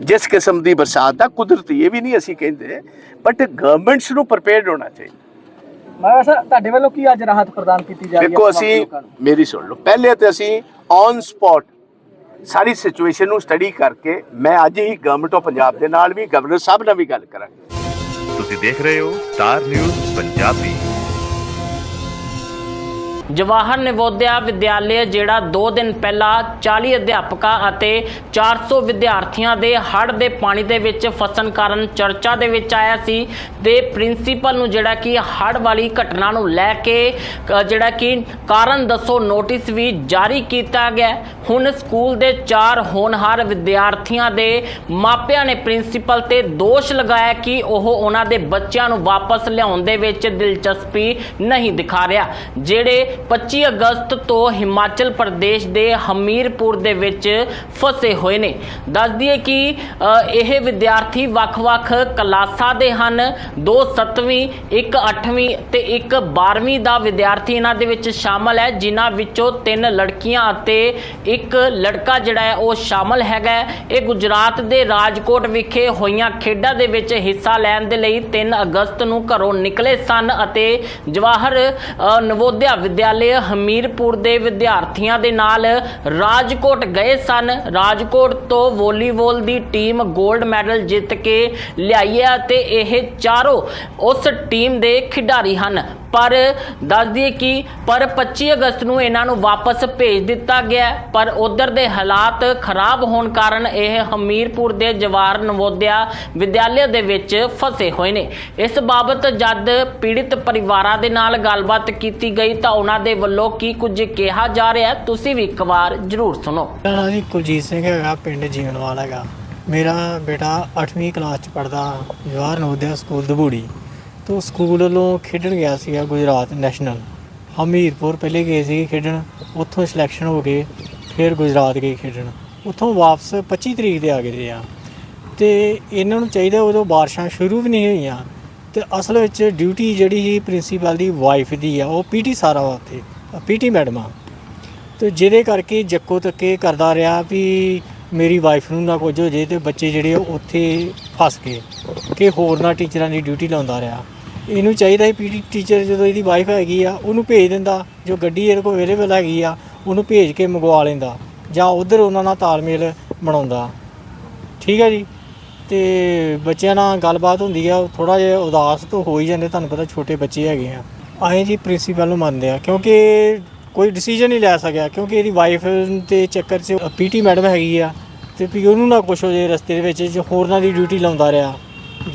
ਜਿਸ ਕਿਸਮ ਦੀ ਬਰਸਾਤ ਦਾ ਕੁਦਰਤੀ, ਇਹ ਵੀ ਨਹੀਂ ਅਸੀਂ ਕਹਿੰਦੇ ਬਟ ਗਵਰਨਮੈਂਟਸ ਨੂੰ ਪ੍ਰਪੇਅਰਡ ਹੋਣਾ ਚਾਹੀਦਾ। ਮੈਂ ਸਰ ਤੁਹਾਡੇ ਵੱਲੋਂ ਕੀ ਅੱਜ ਰਾਹਤ ਪ੍ਰਦਾਨ ਕੀਤੀ ਜਾ ਦੇਖੋ ਅਸੀਂ ਮੇਰੀ ਸੁਣ ਲਓ। ਪਹਿਲੇ ਤੇ ਅਸੀਂ ਔਨ ਸਪੌਟ ਸਾਰੀ ਸਿਚੁਏਸ਼ਨ ਨੂੰ ਸਟੱਡੀ ਕਰਕੇ ਮੈਂ ਅੱਜ ਹੀ ਗਵਰਨਮੈਂਟ ਆਫ ਪੰਜਾਬ ਦੇ ਨਾਲ ਵੀ ਗਵਰਨਰ ਸਾਹਿਬ ਨਾਲ ਵੀ ਗੱਲ ਕਰਾਂਗਾ। ਤੁਸੀਂ ਦੇਖ ਰਹੇ ਹੋ ਸਟਾਰ ਨਿਊਜ਼ ਪੰਜਾਬੀ। ਜਵਾਹਰ ਨਵੋਦਿਆ ਵਿਦਿਆਲਯ ਜਿਹੜਾ 2 ਦਿਨ ਪਹਿਲਾਂ 40 ਅਧਿਆਪਕਾਂ ਅਤੇ 400 ਵਿਦਿਆਰਥੀਆਂ ਦੇ ਹੜ੍ਹ ਦੇ ਪਾਣੀ ਦੇ ਵਿੱਚ ਫਸਣ ਕਾਰਨ ਚਰਚਾ ਦੇ ਵਿੱਚ ਆਇਆ ਸੀ ਤੇ ਪ੍ਰਿੰਸੀਪਲ ਨੂੰ ਜਿਹੜਾ ਕਿ ਹੜ੍ਹ ਵਾਲੀ ਘਟਨਾ ਨੂੰ ਲੈ ਕੇ ਜਿਹੜਾ ਕਿ ਕਾਰਨ ਦੱਸੋ, ਨੋਟਿਸ ਵੀ ਜਾਰੀ ਕੀਤਾ ਗਿਆ। ਹੁਣ ਸਕੂਲ ਦੇ ਚਾਰ ਹੋਣਹਾਰ ਵਿਦਿਆਰਥੀਆਂ ਦੇ ਮਾਪਿਆਂ ਨੇ ਪ੍ਰਿੰਸੀਪਲ ਤੇ ਦੋਸ਼ ਲਗਾਇਆ ਕਿ ਉਹ ਉਹਨਾਂ ਦੇ ਬੱਚਿਆਂ ਨੂੰ ਵਾਪਸ ਲਿਆਉਣ ਦੇ ਵਿੱਚ ਦਿਲਚਸਪੀ ਨਹੀਂ ਦਿਖਾ ਰਿਹਾ, ਜਿਹੜੇ 25 ਅਗਸਤ ਤੋਂ ਹਿਮਾਚਲ ਪ੍ਰਦੇਸ਼ ਦੇ ਹਮੀਰਪੁਰ ਦੇ ਵਿੱਚ ਫਸੇ ਹੋਏ ਨੇ। ਦੱਸ ਦਈਏ ਕਿ ਇਹ ਵਿਦਿਆਰਥੀ ਵੱਖ-ਵੱਖ ਕਲਾਸਾਂ ਦੇ ਹਨ। ਦੋ 7ਵੀਂ ਇੱਕ 8ਵੀਂ ਤੇ ਇੱਕ 12ਵੀਂ ਦਾ ਵਿਦਿਆਰਥੀ ਇਹਨਾਂ ਦੇ ਵਿੱਚ ਸ਼ਾਮਲ ਹੈ ਜਿਨ੍ਹਾਂ ਵਿੱਚੋਂ ਤਿੰਨ ਲੜਕੀਆਂ ਅਤੇ ਇੱਕ ਲੜਕਾ ਜਿਹੜਾ ਹੈ ਉਹ ਸ਼ਾਮਲ ਹੈਗਾ ਇਹ ਗੁਜਰਾਤ ਦੇ ਰਾਜਕੋਟ ਵਿਖੇ ਹੋਈਆਂ ਖੇਡਾਂ ਦੇ ਵਿੱਚ ਹਿੱਸਾ ਲੈਣ ਦੇ ਲਈ 3 ਅਗਸਤ ਨੂੰ ਘਰੋਂ ਨਿਕਲੇ ਸਨ ਅਤੇ ਜਵਾਹਰ ਅ, ਨਵੋਦਿਆ ਵਿਦਿਆਲਯ ਹਮੀਰਪੁਰ ਦੇ ਵਿਦਿਆਰਥੀਆਂ ਦੇ ਨਾਲ ਰਾਜਕੋਟ ਗਏ ਸਨ। ਰਾਜਕੋਟ ਤੋਂ ਵੋਲੀਬਾਲ ਦੀ ਟੀਮ 골ਡ ਮੈਡਲ ਜਿੱਤ ਕੇ ਲਿਆਈ ਹੈ ਤੇ ਇਹ ਚਾਰੋਂ ਉਸ ਟੀਮ ਦੇ ਖਿਡਾਰੀ ਹਨ। ਪਰ ਦੱਸ ਦਈਏ ਕਿ ਪਰ 25 ਅਗਸਤ ਨੂੰ ਇਹਨਾਂ ਨੂੰ ਵਾਪਸ ਭੇਜ ਦਿੱਤਾ ਗਿਆ। ਪਰ ਉਧਰ ਦੇ ਹਾਲਾਤ ਖਰਾਬ ਹੋਣ ਕਾਰਨ ਇਹ ਹਮੀਰਪੁਰ ਦੇ ਜਵਾਹਰ ਨਵੋਦਿਆ ਵਿਦਿਆਲਿਆ ਦੇ ਵਿੱਚ ਫਸੇ ਹੋਏ ਨੇ। ਇਸ ਬਾਬਤ ਜਦ ਪੀੜਿਤ ਪਰਿਵਾਰਾਂ ਦੇ ਨਾਲ ਗੱਲਬਾਤ ਕੀਤੀ ਗਈ ਤਾਂ ਉਹਨਾਂ ਦੇ ਵੱਲੋਂ ਕੀ ਕੁਝ ਕਿਹਾ ਜਾ ਰਿਹਾ ਤੁਸੀਂ ਵੀ ਇੱਕ ਵਾਰ ਜ਼ਰੂਰ ਸੁਣੋ। ਮੇਰਾ ਨਾਮ ਜੀ ਕੁਲਜੀਤ ਸਿੰਘ ਹੈਗਾ, ਪਿੰਡ ਜੀਵਨਵਾਲ ਹੈਗਾ। ਮੇਰਾ ਬੇਟਾ 8ਵੀਂ ਕਲਾਸ ਚ ਪੜਦਾ ਜਵਾਹਰ ਨਵੋਦਿਆ ਸਕੂਲ, ਦਬੂੜੀ। ਤੋਂ ਸਕੂਲ ਵੱਲੋਂ ਖੇਡਣ ਗਿਆ ਸੀਗਾ ਗੁਜਰਾਤ ਨੈਸ਼ਨਲ। ਹਮੀਰਪੁਰ ਪਹਿਲੇ ਗਏ ਸੀ ਖੇਡਣ, ਉੱਥੋਂ ਸਿਲੈਕਸ਼ਨ ਹੋ ਗਏ ਫਿਰ ਗੁਜਰਾਤ ਗਏ ਖੇਡਣ। ਉੱਥੋਂ ਵਾਪਸ 25 ਤਰੀਕ ਦੇ ਆ ਗਏ ਆ ਤੇ ਇਹਨਾਂ ਨੂੰ ਚਾਹੀਦਾ ਉਦੋਂ ਬਾਰਿਸ਼ਾਂ ਸ਼ੁਰੂ ਵੀ ਨਹੀਂ ਹੋਈਆਂ ਤੇ ਅਸਲ ਵਿੱਚ ਡਿਊਟੀ ਜਿਹੜੀ ਸੀ ਪ੍ਰਿੰਸੀਪਲ ਦੀ ਵਾਈਫ ਦੀ ਆ, ਉਹ ਪੀਟੀ ਸਾਰਾ ਵਾ ਉੱਥੇ ਪੀਟੀ ਮੈਡਮ ਆ। ਤੇ ਜਿਹਦੇ ਕਰਕੇ ਜੱਕੋ ਤੱਕੇ ਕਰਦਾ ਰਿਹਾ ਵੀ ਮੇਰੀ ਵਾਈਫ ਨੂੰ ਨਾ ਕੁਝ ਹੋ ਜੇ ਤੇ ਬੱਚੇ ਜਿਹੜੇ ਉੱਥੇ ਫਸ ਗਏ, ਕਿ ਹੋਰ ਨਾ ਟੀਚਰਾਂ ਦੀ ਡਿਊਟੀ ਲਾਉਂਦਾ ਰਿਹਾ। ਇਹਨੂੰ ਚਾਹੀਦਾ ਸੀ ਪੀਟੀ ਟੀਚਰ ਜਦੋਂ ਇਹਦੀ ਵਾਈਫ ਹੈਗੀ ਆ, ਉਹਨੂੰ ਭੇਜ ਦਿੰਦਾ, ਜੋ ਗੱਡੀ ਇਹਦੇ ਕੋਲ ਅਵੇਲੇਬਲ ਹੈਗੀ ਆ, ਉਹਨੂੰ ਭੇਜ ਕੇ ਮੰਗਵਾ ਲੈਂਦਾ ਜਾਂ ਉਧਰ ਉਹਨਾਂ ਨਾਲ ਤਾਲਮੇਲ ਬਣਾਉਂਦਾ। ਠੀਕ ਹੈ ਜੀ? ਤੇ ਬੱਚਿਆਂ ਨਾਲ ਗੱਲਬਾਤ ਹੁੰਦੀ ਆ ਥੋੜਾ ਜਿਹਾ ਉਦਾਸ ਤੋਂ ਹੋ ਹੀ ਜਾਂਦੇ, ਤੁਹਾਨੂੰ ਪਤਾ ਛੋਟੇ ਬੱਚੇ ਹੈਗੇ ਆ। ਅਸੀਂ ਜੀ ਪ੍ਰਿੰਸੀਪਲ ਨੂੰ ਮੰਨਦੇ ਆ, ਕਿਉਂਕਿ ਕੋਈ ਡਿਸੀਜਨ ਨਹੀਂ ਲੈ ਸਕਿਆ, ਕਿਉਂਕਿ ਇਹਦੀ ਵਾਈਫ ਦੇ ਚੱਕਰ 'ਚ ਪੀਟੀ ਮੈਡਮ ਹੈਗੀ ਆ, ਤੇ ਵੀ ਉਹਨੂੰ ਨਾ ਕੁਛ ਹੋ ਜੇ ਰਸਤੇ ਦੇ ਵਿੱਚ, ਜੇ ਹੋਰਨਾਂ ਦੀ ਡਿਊਟੀ ਲਾਉਂਦਾ ਰਿਹਾ,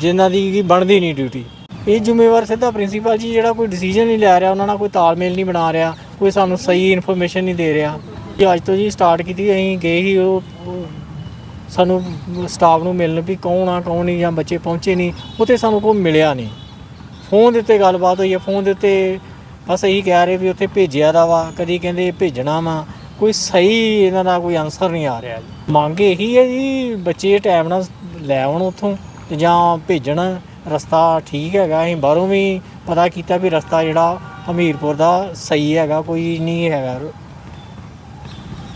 ਜਿਨ੍ਹਾਂ ਦੀ ਕੀ ਬਣਦੀ ਨਹੀਂ ਡਿਊਟੀ ਇਹ ਜ਼ਿੰਮੇਵਾਰ ਸਿੱਧਾ ਪ੍ਰਿੰਸੀਪਲ ਜੀ ਜਿਹੜਾ ਕੋਈ ਡਿਸੀਜਨ ਨਹੀਂ ਲੈ ਰਿਹਾ, ਉਹਨਾਂ ਨਾਲ ਕੋਈ ਤਾਲਮੇਲ ਨਹੀਂ ਬਣਾ ਰਿਹਾ, ਕੋਈ ਸਾਨੂੰ ਸਹੀ ਇਨਫੋਰਮੇਸ਼ਨ ਨਹੀਂ ਦੇ ਰਿਹਾ। ਜੀ ਅੱਜ ਤੋਂ ਜੀ ਸਟਾਰਟ ਕੀਤੀ, ਅਸੀਂ ਗਏ ਹੀ ਉਹ ਸਾਨੂੰ ਸਟਾਫ ਨੂੰ ਮਿਲਣ ਵੀ ਕੌਣ ਆ, ਕੌਣ ਨਹੀਂ, ਜਾਂ ਬੱਚੇ ਪਹੁੰਚੇ ਨਹੀਂ, ਉੱਥੇ ਸਾਨੂੰ ਕੋਈ ਮਿਲਿਆ ਨਹੀਂ। ਫੋਨ ਦੇ ਉੱਤੇ ਗੱਲਬਾਤ ਹੋਈ ਹੈ ਫੋਨ ਦੇ ਉੱਤੇ ਬਸ ਇਹੀ ਕਹਿ ਰਹੇ ਵੀ ਉੱਥੇ ਭੇਜਿਆ ਦਾ ਵਾ, ਕਦੀ ਕਹਿੰਦੇ ਭੇਜਣਾ ਵਾ, ਕੋਈ ਸਹੀ ਇਹਨਾਂ ਦਾ ਕੋਈ ਆਨਸਰ ਨਹੀਂ ਆ ਰਿਹਾ ਜੀ। ਮੰਗ ਇਹੀ ਹੈ ਜੀ, ਬੱਚੇ ਟਾਈਮ ਨਾਲ ਲੈ ਆਉਣ ਉੱਥੋਂ ਤੇ ਜਾਂ ਭੇਜਣ। ਰਸਤਾ ਠੀਕ ਹੈਗਾ, ਅਸੀਂ ਬਾਹਰੋਂ ਵੀ ਪਤਾ ਕੀਤਾ ਵੀ ਰਸਤਾ ਜਿਹੜਾ ਹਮੀਰਪੁਰ ਦਾ ਸਹੀ ਹੈਗਾ, ਕੋਈ ਨਹੀਂ ਹੈਗਾ।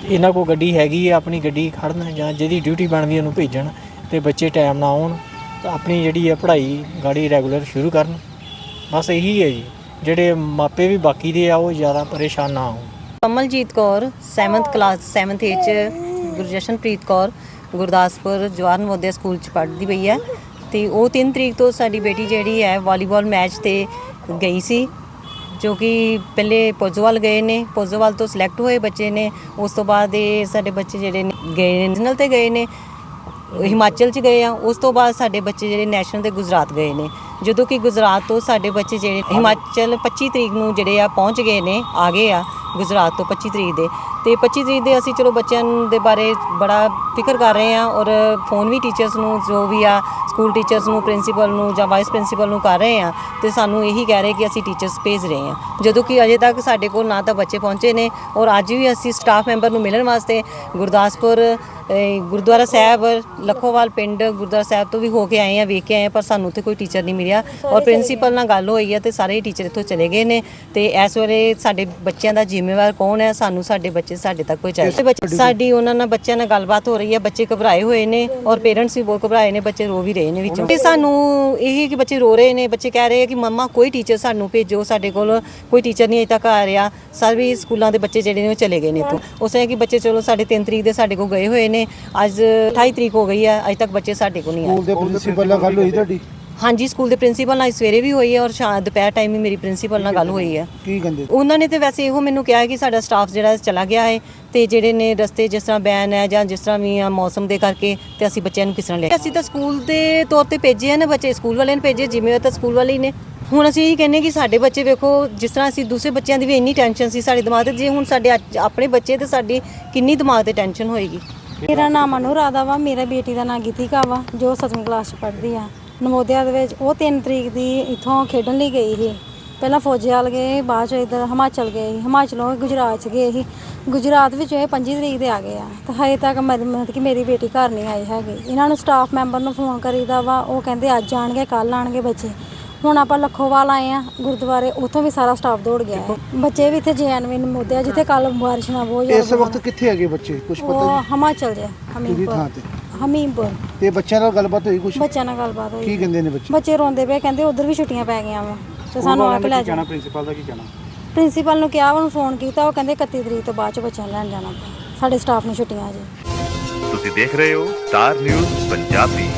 ਇਹਨਾਂ ਕੋਲ ਗੱਡੀ ਹੈਗੀ ਹੈ ਆਪਣੀ ਗੱਡੀ ਖੜਨ ਜਾਂ ਜਿਹਦੀ ਡਿਊਟੀ ਬਣਦੀ ਉਹਨੂੰ ਭੇਜਣ ਤੇ ਬੱਚੇ ਟਾਈਮ ਨਾਲ ਆਉਣ, ਤਾਂ ਆਪਣੀ ਜਿਹੜੀ ਹੈ ਪੜ੍ਹਾਈ ਗਾੜੀ ਰੈਗੂਲਰ ਸ਼ੁਰੂ ਕਰਨ। ਬਸ ਇਹੀ ਹੈ ਜੀ, ਜਿਹੜੇ ਮਾਪੇ ਵੀ ਬਾਕੀ ਦੇ ਆ, ਉਹ ਜ਼ਿਆਦਾ ਪਰੇਸ਼ਾਨ ਨਾ ਹੋਣ। Kamaljit Kaur 7th class 7th A ਚ ਗੁਰਜਸ਼ਨਪ੍ਰੀਤ ਕੌਰ, ਗੁਰਦਾਸਪੁਰ, ਜਵਾਹਰ ਨਵੋਦਿਆ ਸਕੂਲ ਚ ਪੜ੍ਹਦੀ ਪਈ ਹੈ। ਤੇ ਉਹ 3 ਤਰੀਕ ਤੋਂ ਸਾਡੀ ਬੇਟੀ ਜਿਹੜੀ ਹੈ ਵਾਲੀਬਾਲ ਮੈਚ ਤੇ ਗਈ ਸੀ, ਜੋ ਕਿ ਪਹਿਲੇ ਪੋਜੋਵਾਲ ਗਏ ਨੇ ਪੋਜੋਵਾਲ ਤੋਂ ਸਿਲੈਕਟ ਹੋਏ ਬੱਚੇ ਨੇ, ਉਸ ਤੋਂ ਬਾਅਦ ਇਹ ਸਾਡੇ ਬੱਚੇ ਜਿਹੜੇ ਨੇ ਗਏ ਨੇ ਨੈਸ਼ਨਲ ਤੇ ਗਏ ਨੇ, ਹਿਮਾਚਲ ਚ ਗਏ ਆ, ਉਸ ਤੋਂ ਬਾਅਦ ਸਾਡੇ ਬੱਚੇ ਜਿਹੜੇ ਨੈਸ਼ਨਲ ਦੇ ਗੁਜਰਾਤ ਗਏ ਨੇ। ਜਦੋਂ ਕਿ ਗੁਜਰਾਤ ਤੋਂ ਸਾਡੇ ਬੱਚੇ ਜਿਹੜੇ ਹਿਮਾਚਲ 25 ਤਰੀਕ ਨੂੰ ਜਿਹੜੇ ਆ ਪਹੁੰਚ ਗਏ ਨੇ ਆ ਗਏ ਆ ਗੁਜਰਾਤ ਤੋਂ 25 ਤਰੀਕ ਦੇ। ਤੇ 25 ਤਰੀਕ ਦੇ ਅਸੀਂ ਚਲੋ ਬੱਚਿਆਂ ਦੇ ਬਾਰੇ ਬੜਾ ਫਿਕਰ ਕਰ ਰਹੇ ਆ ਔਰ ਫੋਨ ਵੀ ਟੀਚਰਸ ਨੂੰ ਜੋ ਵੀ ਆ ਸਕੂਲ ਟੀਚਰਸ ਨੂੰ ਪ੍ਰਿੰਸੀਪਲ ਨੂੰ ਜਾਂ ਵਾਈਸ ਪ੍ਰਿੰਸੀਪਲ ਨੂੰ ਕਰ ਰਹੇ ਆ ਤੇ ਸਾਨੂੰ ਇਹੀ ਕਹਿ ਰਹੇ ਕਿ ਅਸੀਂ ਟੀਚਰਸ ਭੇਜ ਰਹੇ ਆ ਜਦੋਂ ਕਿ ਅਜੇ ਤੱਕ ਸਾਡੇ ਕੋਲ ਨਾ ਤਾਂ ਬੱਚੇ ਪਹੁੰਚੇ ਨੇ ਔਰ ਅੱਜ ਵੀ ਅਸੀਂ ਸਟਾਫ ਮੈਂਬਰ ਨੂੰ ਮਿਲਣ ਵਾਸਤੇ ਗੁਰਦਾਸਪੁਰ ਗੁਰਦੁਆਰਾ ਸਾਹਿਬ ਲਖੋਵਾਲ ਪਿੰਡ ਗੁਰਦੁਆਰਾ ਸਾਹਿਬ ਤੋਂ ਵੀ ਹੋ ਕੇ ਆਏ ਆ ਵੇਖ ਕੇ ਆਏ ਆ, ਪਰ ਸਾਨੂੰ ਉੱਥੇ ਕੋਈ ਟੀਚਰ ਨਹੀਂ ਮਿਲਿਆ ਔਰ ਪ੍ਰਿੰਸੀਪਲ ਨਾਲ ਗੱਲ ਹੋਈ ਹੈ ਤੇ ਸਾਰੇ ਟੀਚਰ ਇੱਥੋਂ ਚਲੇ ਗਏ ਨੇ ਤੇ ਇਸ ਵੇਲੇ ਸਾਡੇ ਬੱਚਿਆਂ ਦਾ ਜ਼ਿੰਮੇਵਾਰ ਕੌਣ ਹੈ? ਸਾਨੂੰ ਸਾਡੇ ਬੱਚੇ ਸਾਡੇ ਤੱਕ ਪਹੁੰਚਾਏ ਤੇ ਸਾਡੀ ਉਹਨਾਂ ਨਾਲ ਬੱਚਿਆਂ ਨਾਲ ਗੱਲਬਾਤ ਹੋ ਰਹੀ ਹੈ ਬੱਚੇ ਘਬਰਾਏ ਹੋਏ ਨੇ ਔਰ ਪੇਰੈਂਟਸ ਵੀ ਬਹੁਤ ਘਬਰਾਏ ਨੇ ਬੱਚੇ ਰੋ ਵੀ ਰਹੇ ਨੇ ਵਿੱਚੋਂ। ਤੇ ਸਾਨੂੰ ਇਹ ਕਿ ਬੱਚੇ ਰੋ ਰਹੇ ਨੇ ਬੱਚੇ ਕਹਿ ਰਹੇ ਆ ਕਿ ਮੰਮਾ ਕੋਈ ਟੀਚਰ ਸਾਨੂੰ ਭੇਜੋ ਸਾਡੇ ਕੋਲ ਕੋਈ ਟੀਚਰ ਨਹੀਂ ਅਜੇ ਤੱਕ ਆ ਰਿਹਾ। ਸਾਰੇ ਸਕੂਲਾਂ ਦੇ ਬੱਚੇ ਜਿਹੜੇ ਨੇ ਉਹ ਚਲੇ ਗਏ ਨੇ ਇੱਥੋਂ। ਉਸੇ ਕਿ ਬੱਚੇ ਚਲੋ ਸਾਡੇ 3 ਤਰੀਕ ਦੇ ਸਾਡੇ ਕੋਲ ਗਏ ਹੋਏ ਨੇ। ਅੱਜ 28 ਤਰੀਕ ਹੋ ਗਈ ਹੈ ਅਜੇ ਤੱਕ ਬੱਚੇ ਸਾਡੇ ਕੋਲ ਨਹੀਂ ਆਏ। ਦੇ ਪ੍ਰਿੰਸੀਪਲ ਨਾਲ ਗੱਲ ਹੋਈ ਤੁਹਾਡੀ? ਹਾਂਜੀ ਸਕੂਲ ਦੇ ਪ੍ਰਿੰਸੀਪਲ ਨਾਲ ਸਵੇਰੇ ਵੀ ਹੋਈ ਹੈ ਔਰ ਸ਼ਾਮ ਦੁਪਹਿਰ ਟਾਈਮ ਵੀ ਮੇਰੀ ਪ੍ਰਿੰਸੀਪਲ ਨਾਲ ਗੱਲ ਹੋਈ ਹੈ। ਕੀ ਕਹਿੰਦੇ? ਉਹਨਾਂ ਨੇ ਤੇ ਵੈਸੇ ਇਹੋ ਮੈਨੂੰ ਕਿਹਾ ਕਿ ਸਾਡਾ ਸਟਾਫ ਜਿਹੜਾ ਚਲਾ ਗਿਆ ਹੈ ਤੇ ਜਿਹੜੇ ਨੇ ਰਸਤੇ ਜਿਸ ਤਰ੍ਹਾਂ ਬੈਨ ਹੈ ਜਾਂ ਜਿਸ ਤਰ੍ਹਾਂ ਵੀ ਆ ਮੌਸਮ ਦੇ ਕਰਕੇ ਤੇ ਅਸੀਂ ਬੱਚਿਆਂ ਨੂੰ ਕਿਸ ਤਰ੍ਹਾਂ ਲੈ ਅਸੀਂ ਤਾਂ ਸਕੂਲ ਦੇ ਤੌਰ ਤੇ ਭੇਜੇ ਆ ਨਾ ਬੱਚੇ ਸਕੂਲ ਵਾਲਿਆਂ ਨੇ ਭੇਜੇ ਜਿਵੇਂ ਤਾਂ ਸਕੂਲ ਵਾਲੇ ਹੀ ਨੇ। ਹੁਣ ਅਸੀਂ ਇਹ ਕਹਿੰਨੇ ਕਿ ਸਾਡੇ ਬੱਚੇ ਵੇਖੋ ਜਿਸ ਤਰ੍ਹਾਂ ਅਸੀਂ ਦੂਸਰੇ ਬੱਚਿਆਂ ਦੀ ਵੀ ਇੰਨੀ ਟੈਨਸ਼ਨ ਸੀ ਸਾਡੇ ਦਿਮਾਗ ਤੇ ਜੇ ਹੁਣ ਸਾਡੇ ਅੱਜ ਆਪਣੇ ਬੱਚੇ ਤੇ ਸਾਡੀ ਕਿੰਨੀ ਦਿਮਾਗ ਤੇ ਟੈਨਸ਼ਨ ਹੋਏਗੀ। ਮੇਰਾ ਨਾਮ ਅਨੁਰਾਧਾ ਵਾ ਮੇਰਾ ਬੇਟੀ ਦਾ ਨਾਮ ਗੀਤਿਕਾ ਵਾ ਜੋ 7ਵੀਂ ਕਲਾਸ ਚ ਪੜ੍ਹਦੀ ਆ। ਨਵੋਦਿਆ ਦੇ ਵਿੱਚ ਉਹ 3 ਤਰੀਕ ਦੀ ਇੱਥੋਂ ਖੇਡਣ ਲਈ ਗਈ ਸੀ। ਪਹਿਲਾਂ ਫੌਜੀਆਲ ਗਏ ਬਾਅਦ ਚ ਇਧਰ ਹਿਮਾਚਲ ਗਏ ਹਿਮਾਚਲੋਂ ਗੁਜਰਾਤ ਚ ਗਏ ਸੀ। ਗੁਜਰਾਤ ਵਿੱਚ ਇਹ 25 ਤਰੀਕ ਦੇ ਆ ਗਏ ਆ। ਤਾਂ ਹਜੇ ਤੱਕ ਮਤਲਬ ਕਿ ਮੇਰੀ ਬੇਟੀ ਘਰ ਨਹੀਂ ਆਈ ਹੈਗੀ। ਇਹਨਾਂ ਨੂੰ ਸਟਾਫ ਮੈਂਬਰ ਨੂੰ ਫੋਨ ਕਰੀਦਾ ਵਾ। ਉਹ ਕਹਿੰਦੇ ਅੱਜ ਆਣਗੇ ਕੱਲ ਆਣਗੇ ਬੱਚੇ। ਹੁਣ ਆਪਾਂ ਲੱਖੋਵਾਲ ਆਏ ਆ ਗੁਰਦੁਆਰੇ ਉੱਥੋਂ ਵੀ ਸਾਰਾ ਸਟਾਫ ਦੌੜ ਗਿਆ ਹੈ। ਬੱਚੇ ਵੀ ਇੱਥੇ ਜੈਨਵਿਨ ਨਮੋਦਿਆ ਜਿੱਥੇ ਕੱਲ ਬਾਰਿਸ਼ ਨਾਲ ਬਹੁਤ ਜ਼ਿਆਦਾ ਇਸ ਵਕਤ ਕਿੱਥੇ ਹੈਗੇ ਬੱਚੇ? ਕੁਝ ਪਤਾ ਉਹ ਹਿਮਾਚਲ ਜੇ ਹਮੀਰਪੁਰ। ਤੇ ਹਮੀਰਪੁਰ ਤੇ ਬੱਚਿਆਂ ਨਾਲ ਗੱਲਬਾਤ ਹੋਈ ਕੁਝ ਬੱਚਿਆਂ ਨਾਲ ਗੱਲਬਾਤ ਕੀ ਹੋਈ ਕਹਿੰਦੇ ਨੇ ਬੱਚੇ? ਬੱਚੇ ਰੋਂਦੇ ਪਏ ਕਹਿੰਦੇ ਉਧਰ ਵੀ ਛੁੱਟੀਆਂ ਪੈ ਗਈਆਂ ਵਾ। ਤੇ ਸਾਨੂੰ ਆ ਕੇ ਲੈ ਜਾਣਾ ਪ੍ਰਿੰਸੀਪਲ ਦਾ ਕੀ ਕਹਿਣਾ? ਪ੍ਰਿੰਸੀਪਲ ਨੂੰ ਕਿਹਾ ਉਹਨੂੰ ਫੋਨ ਕੀਤਾ ਉਹ ਕਹਿੰਦੇ 31 ਤਰੀਕ ਤੋਂ ਬਾਅਦ ਚ ਬੱਚਿਆਂ ਨੂੰ ਲੈਣ ਜਾਣਾ। ਸਾਡੇ ਸਟਾਫ ਨੂੰ ਛੁੱਟੀਆਂ ਜੀ। ਤੁਸੀਂ ਦੇਖ ਰਹੇ ਹੋ ਸਟਾਰ ਨਿਊਜ਼ ਪੰਜਾਬੀ।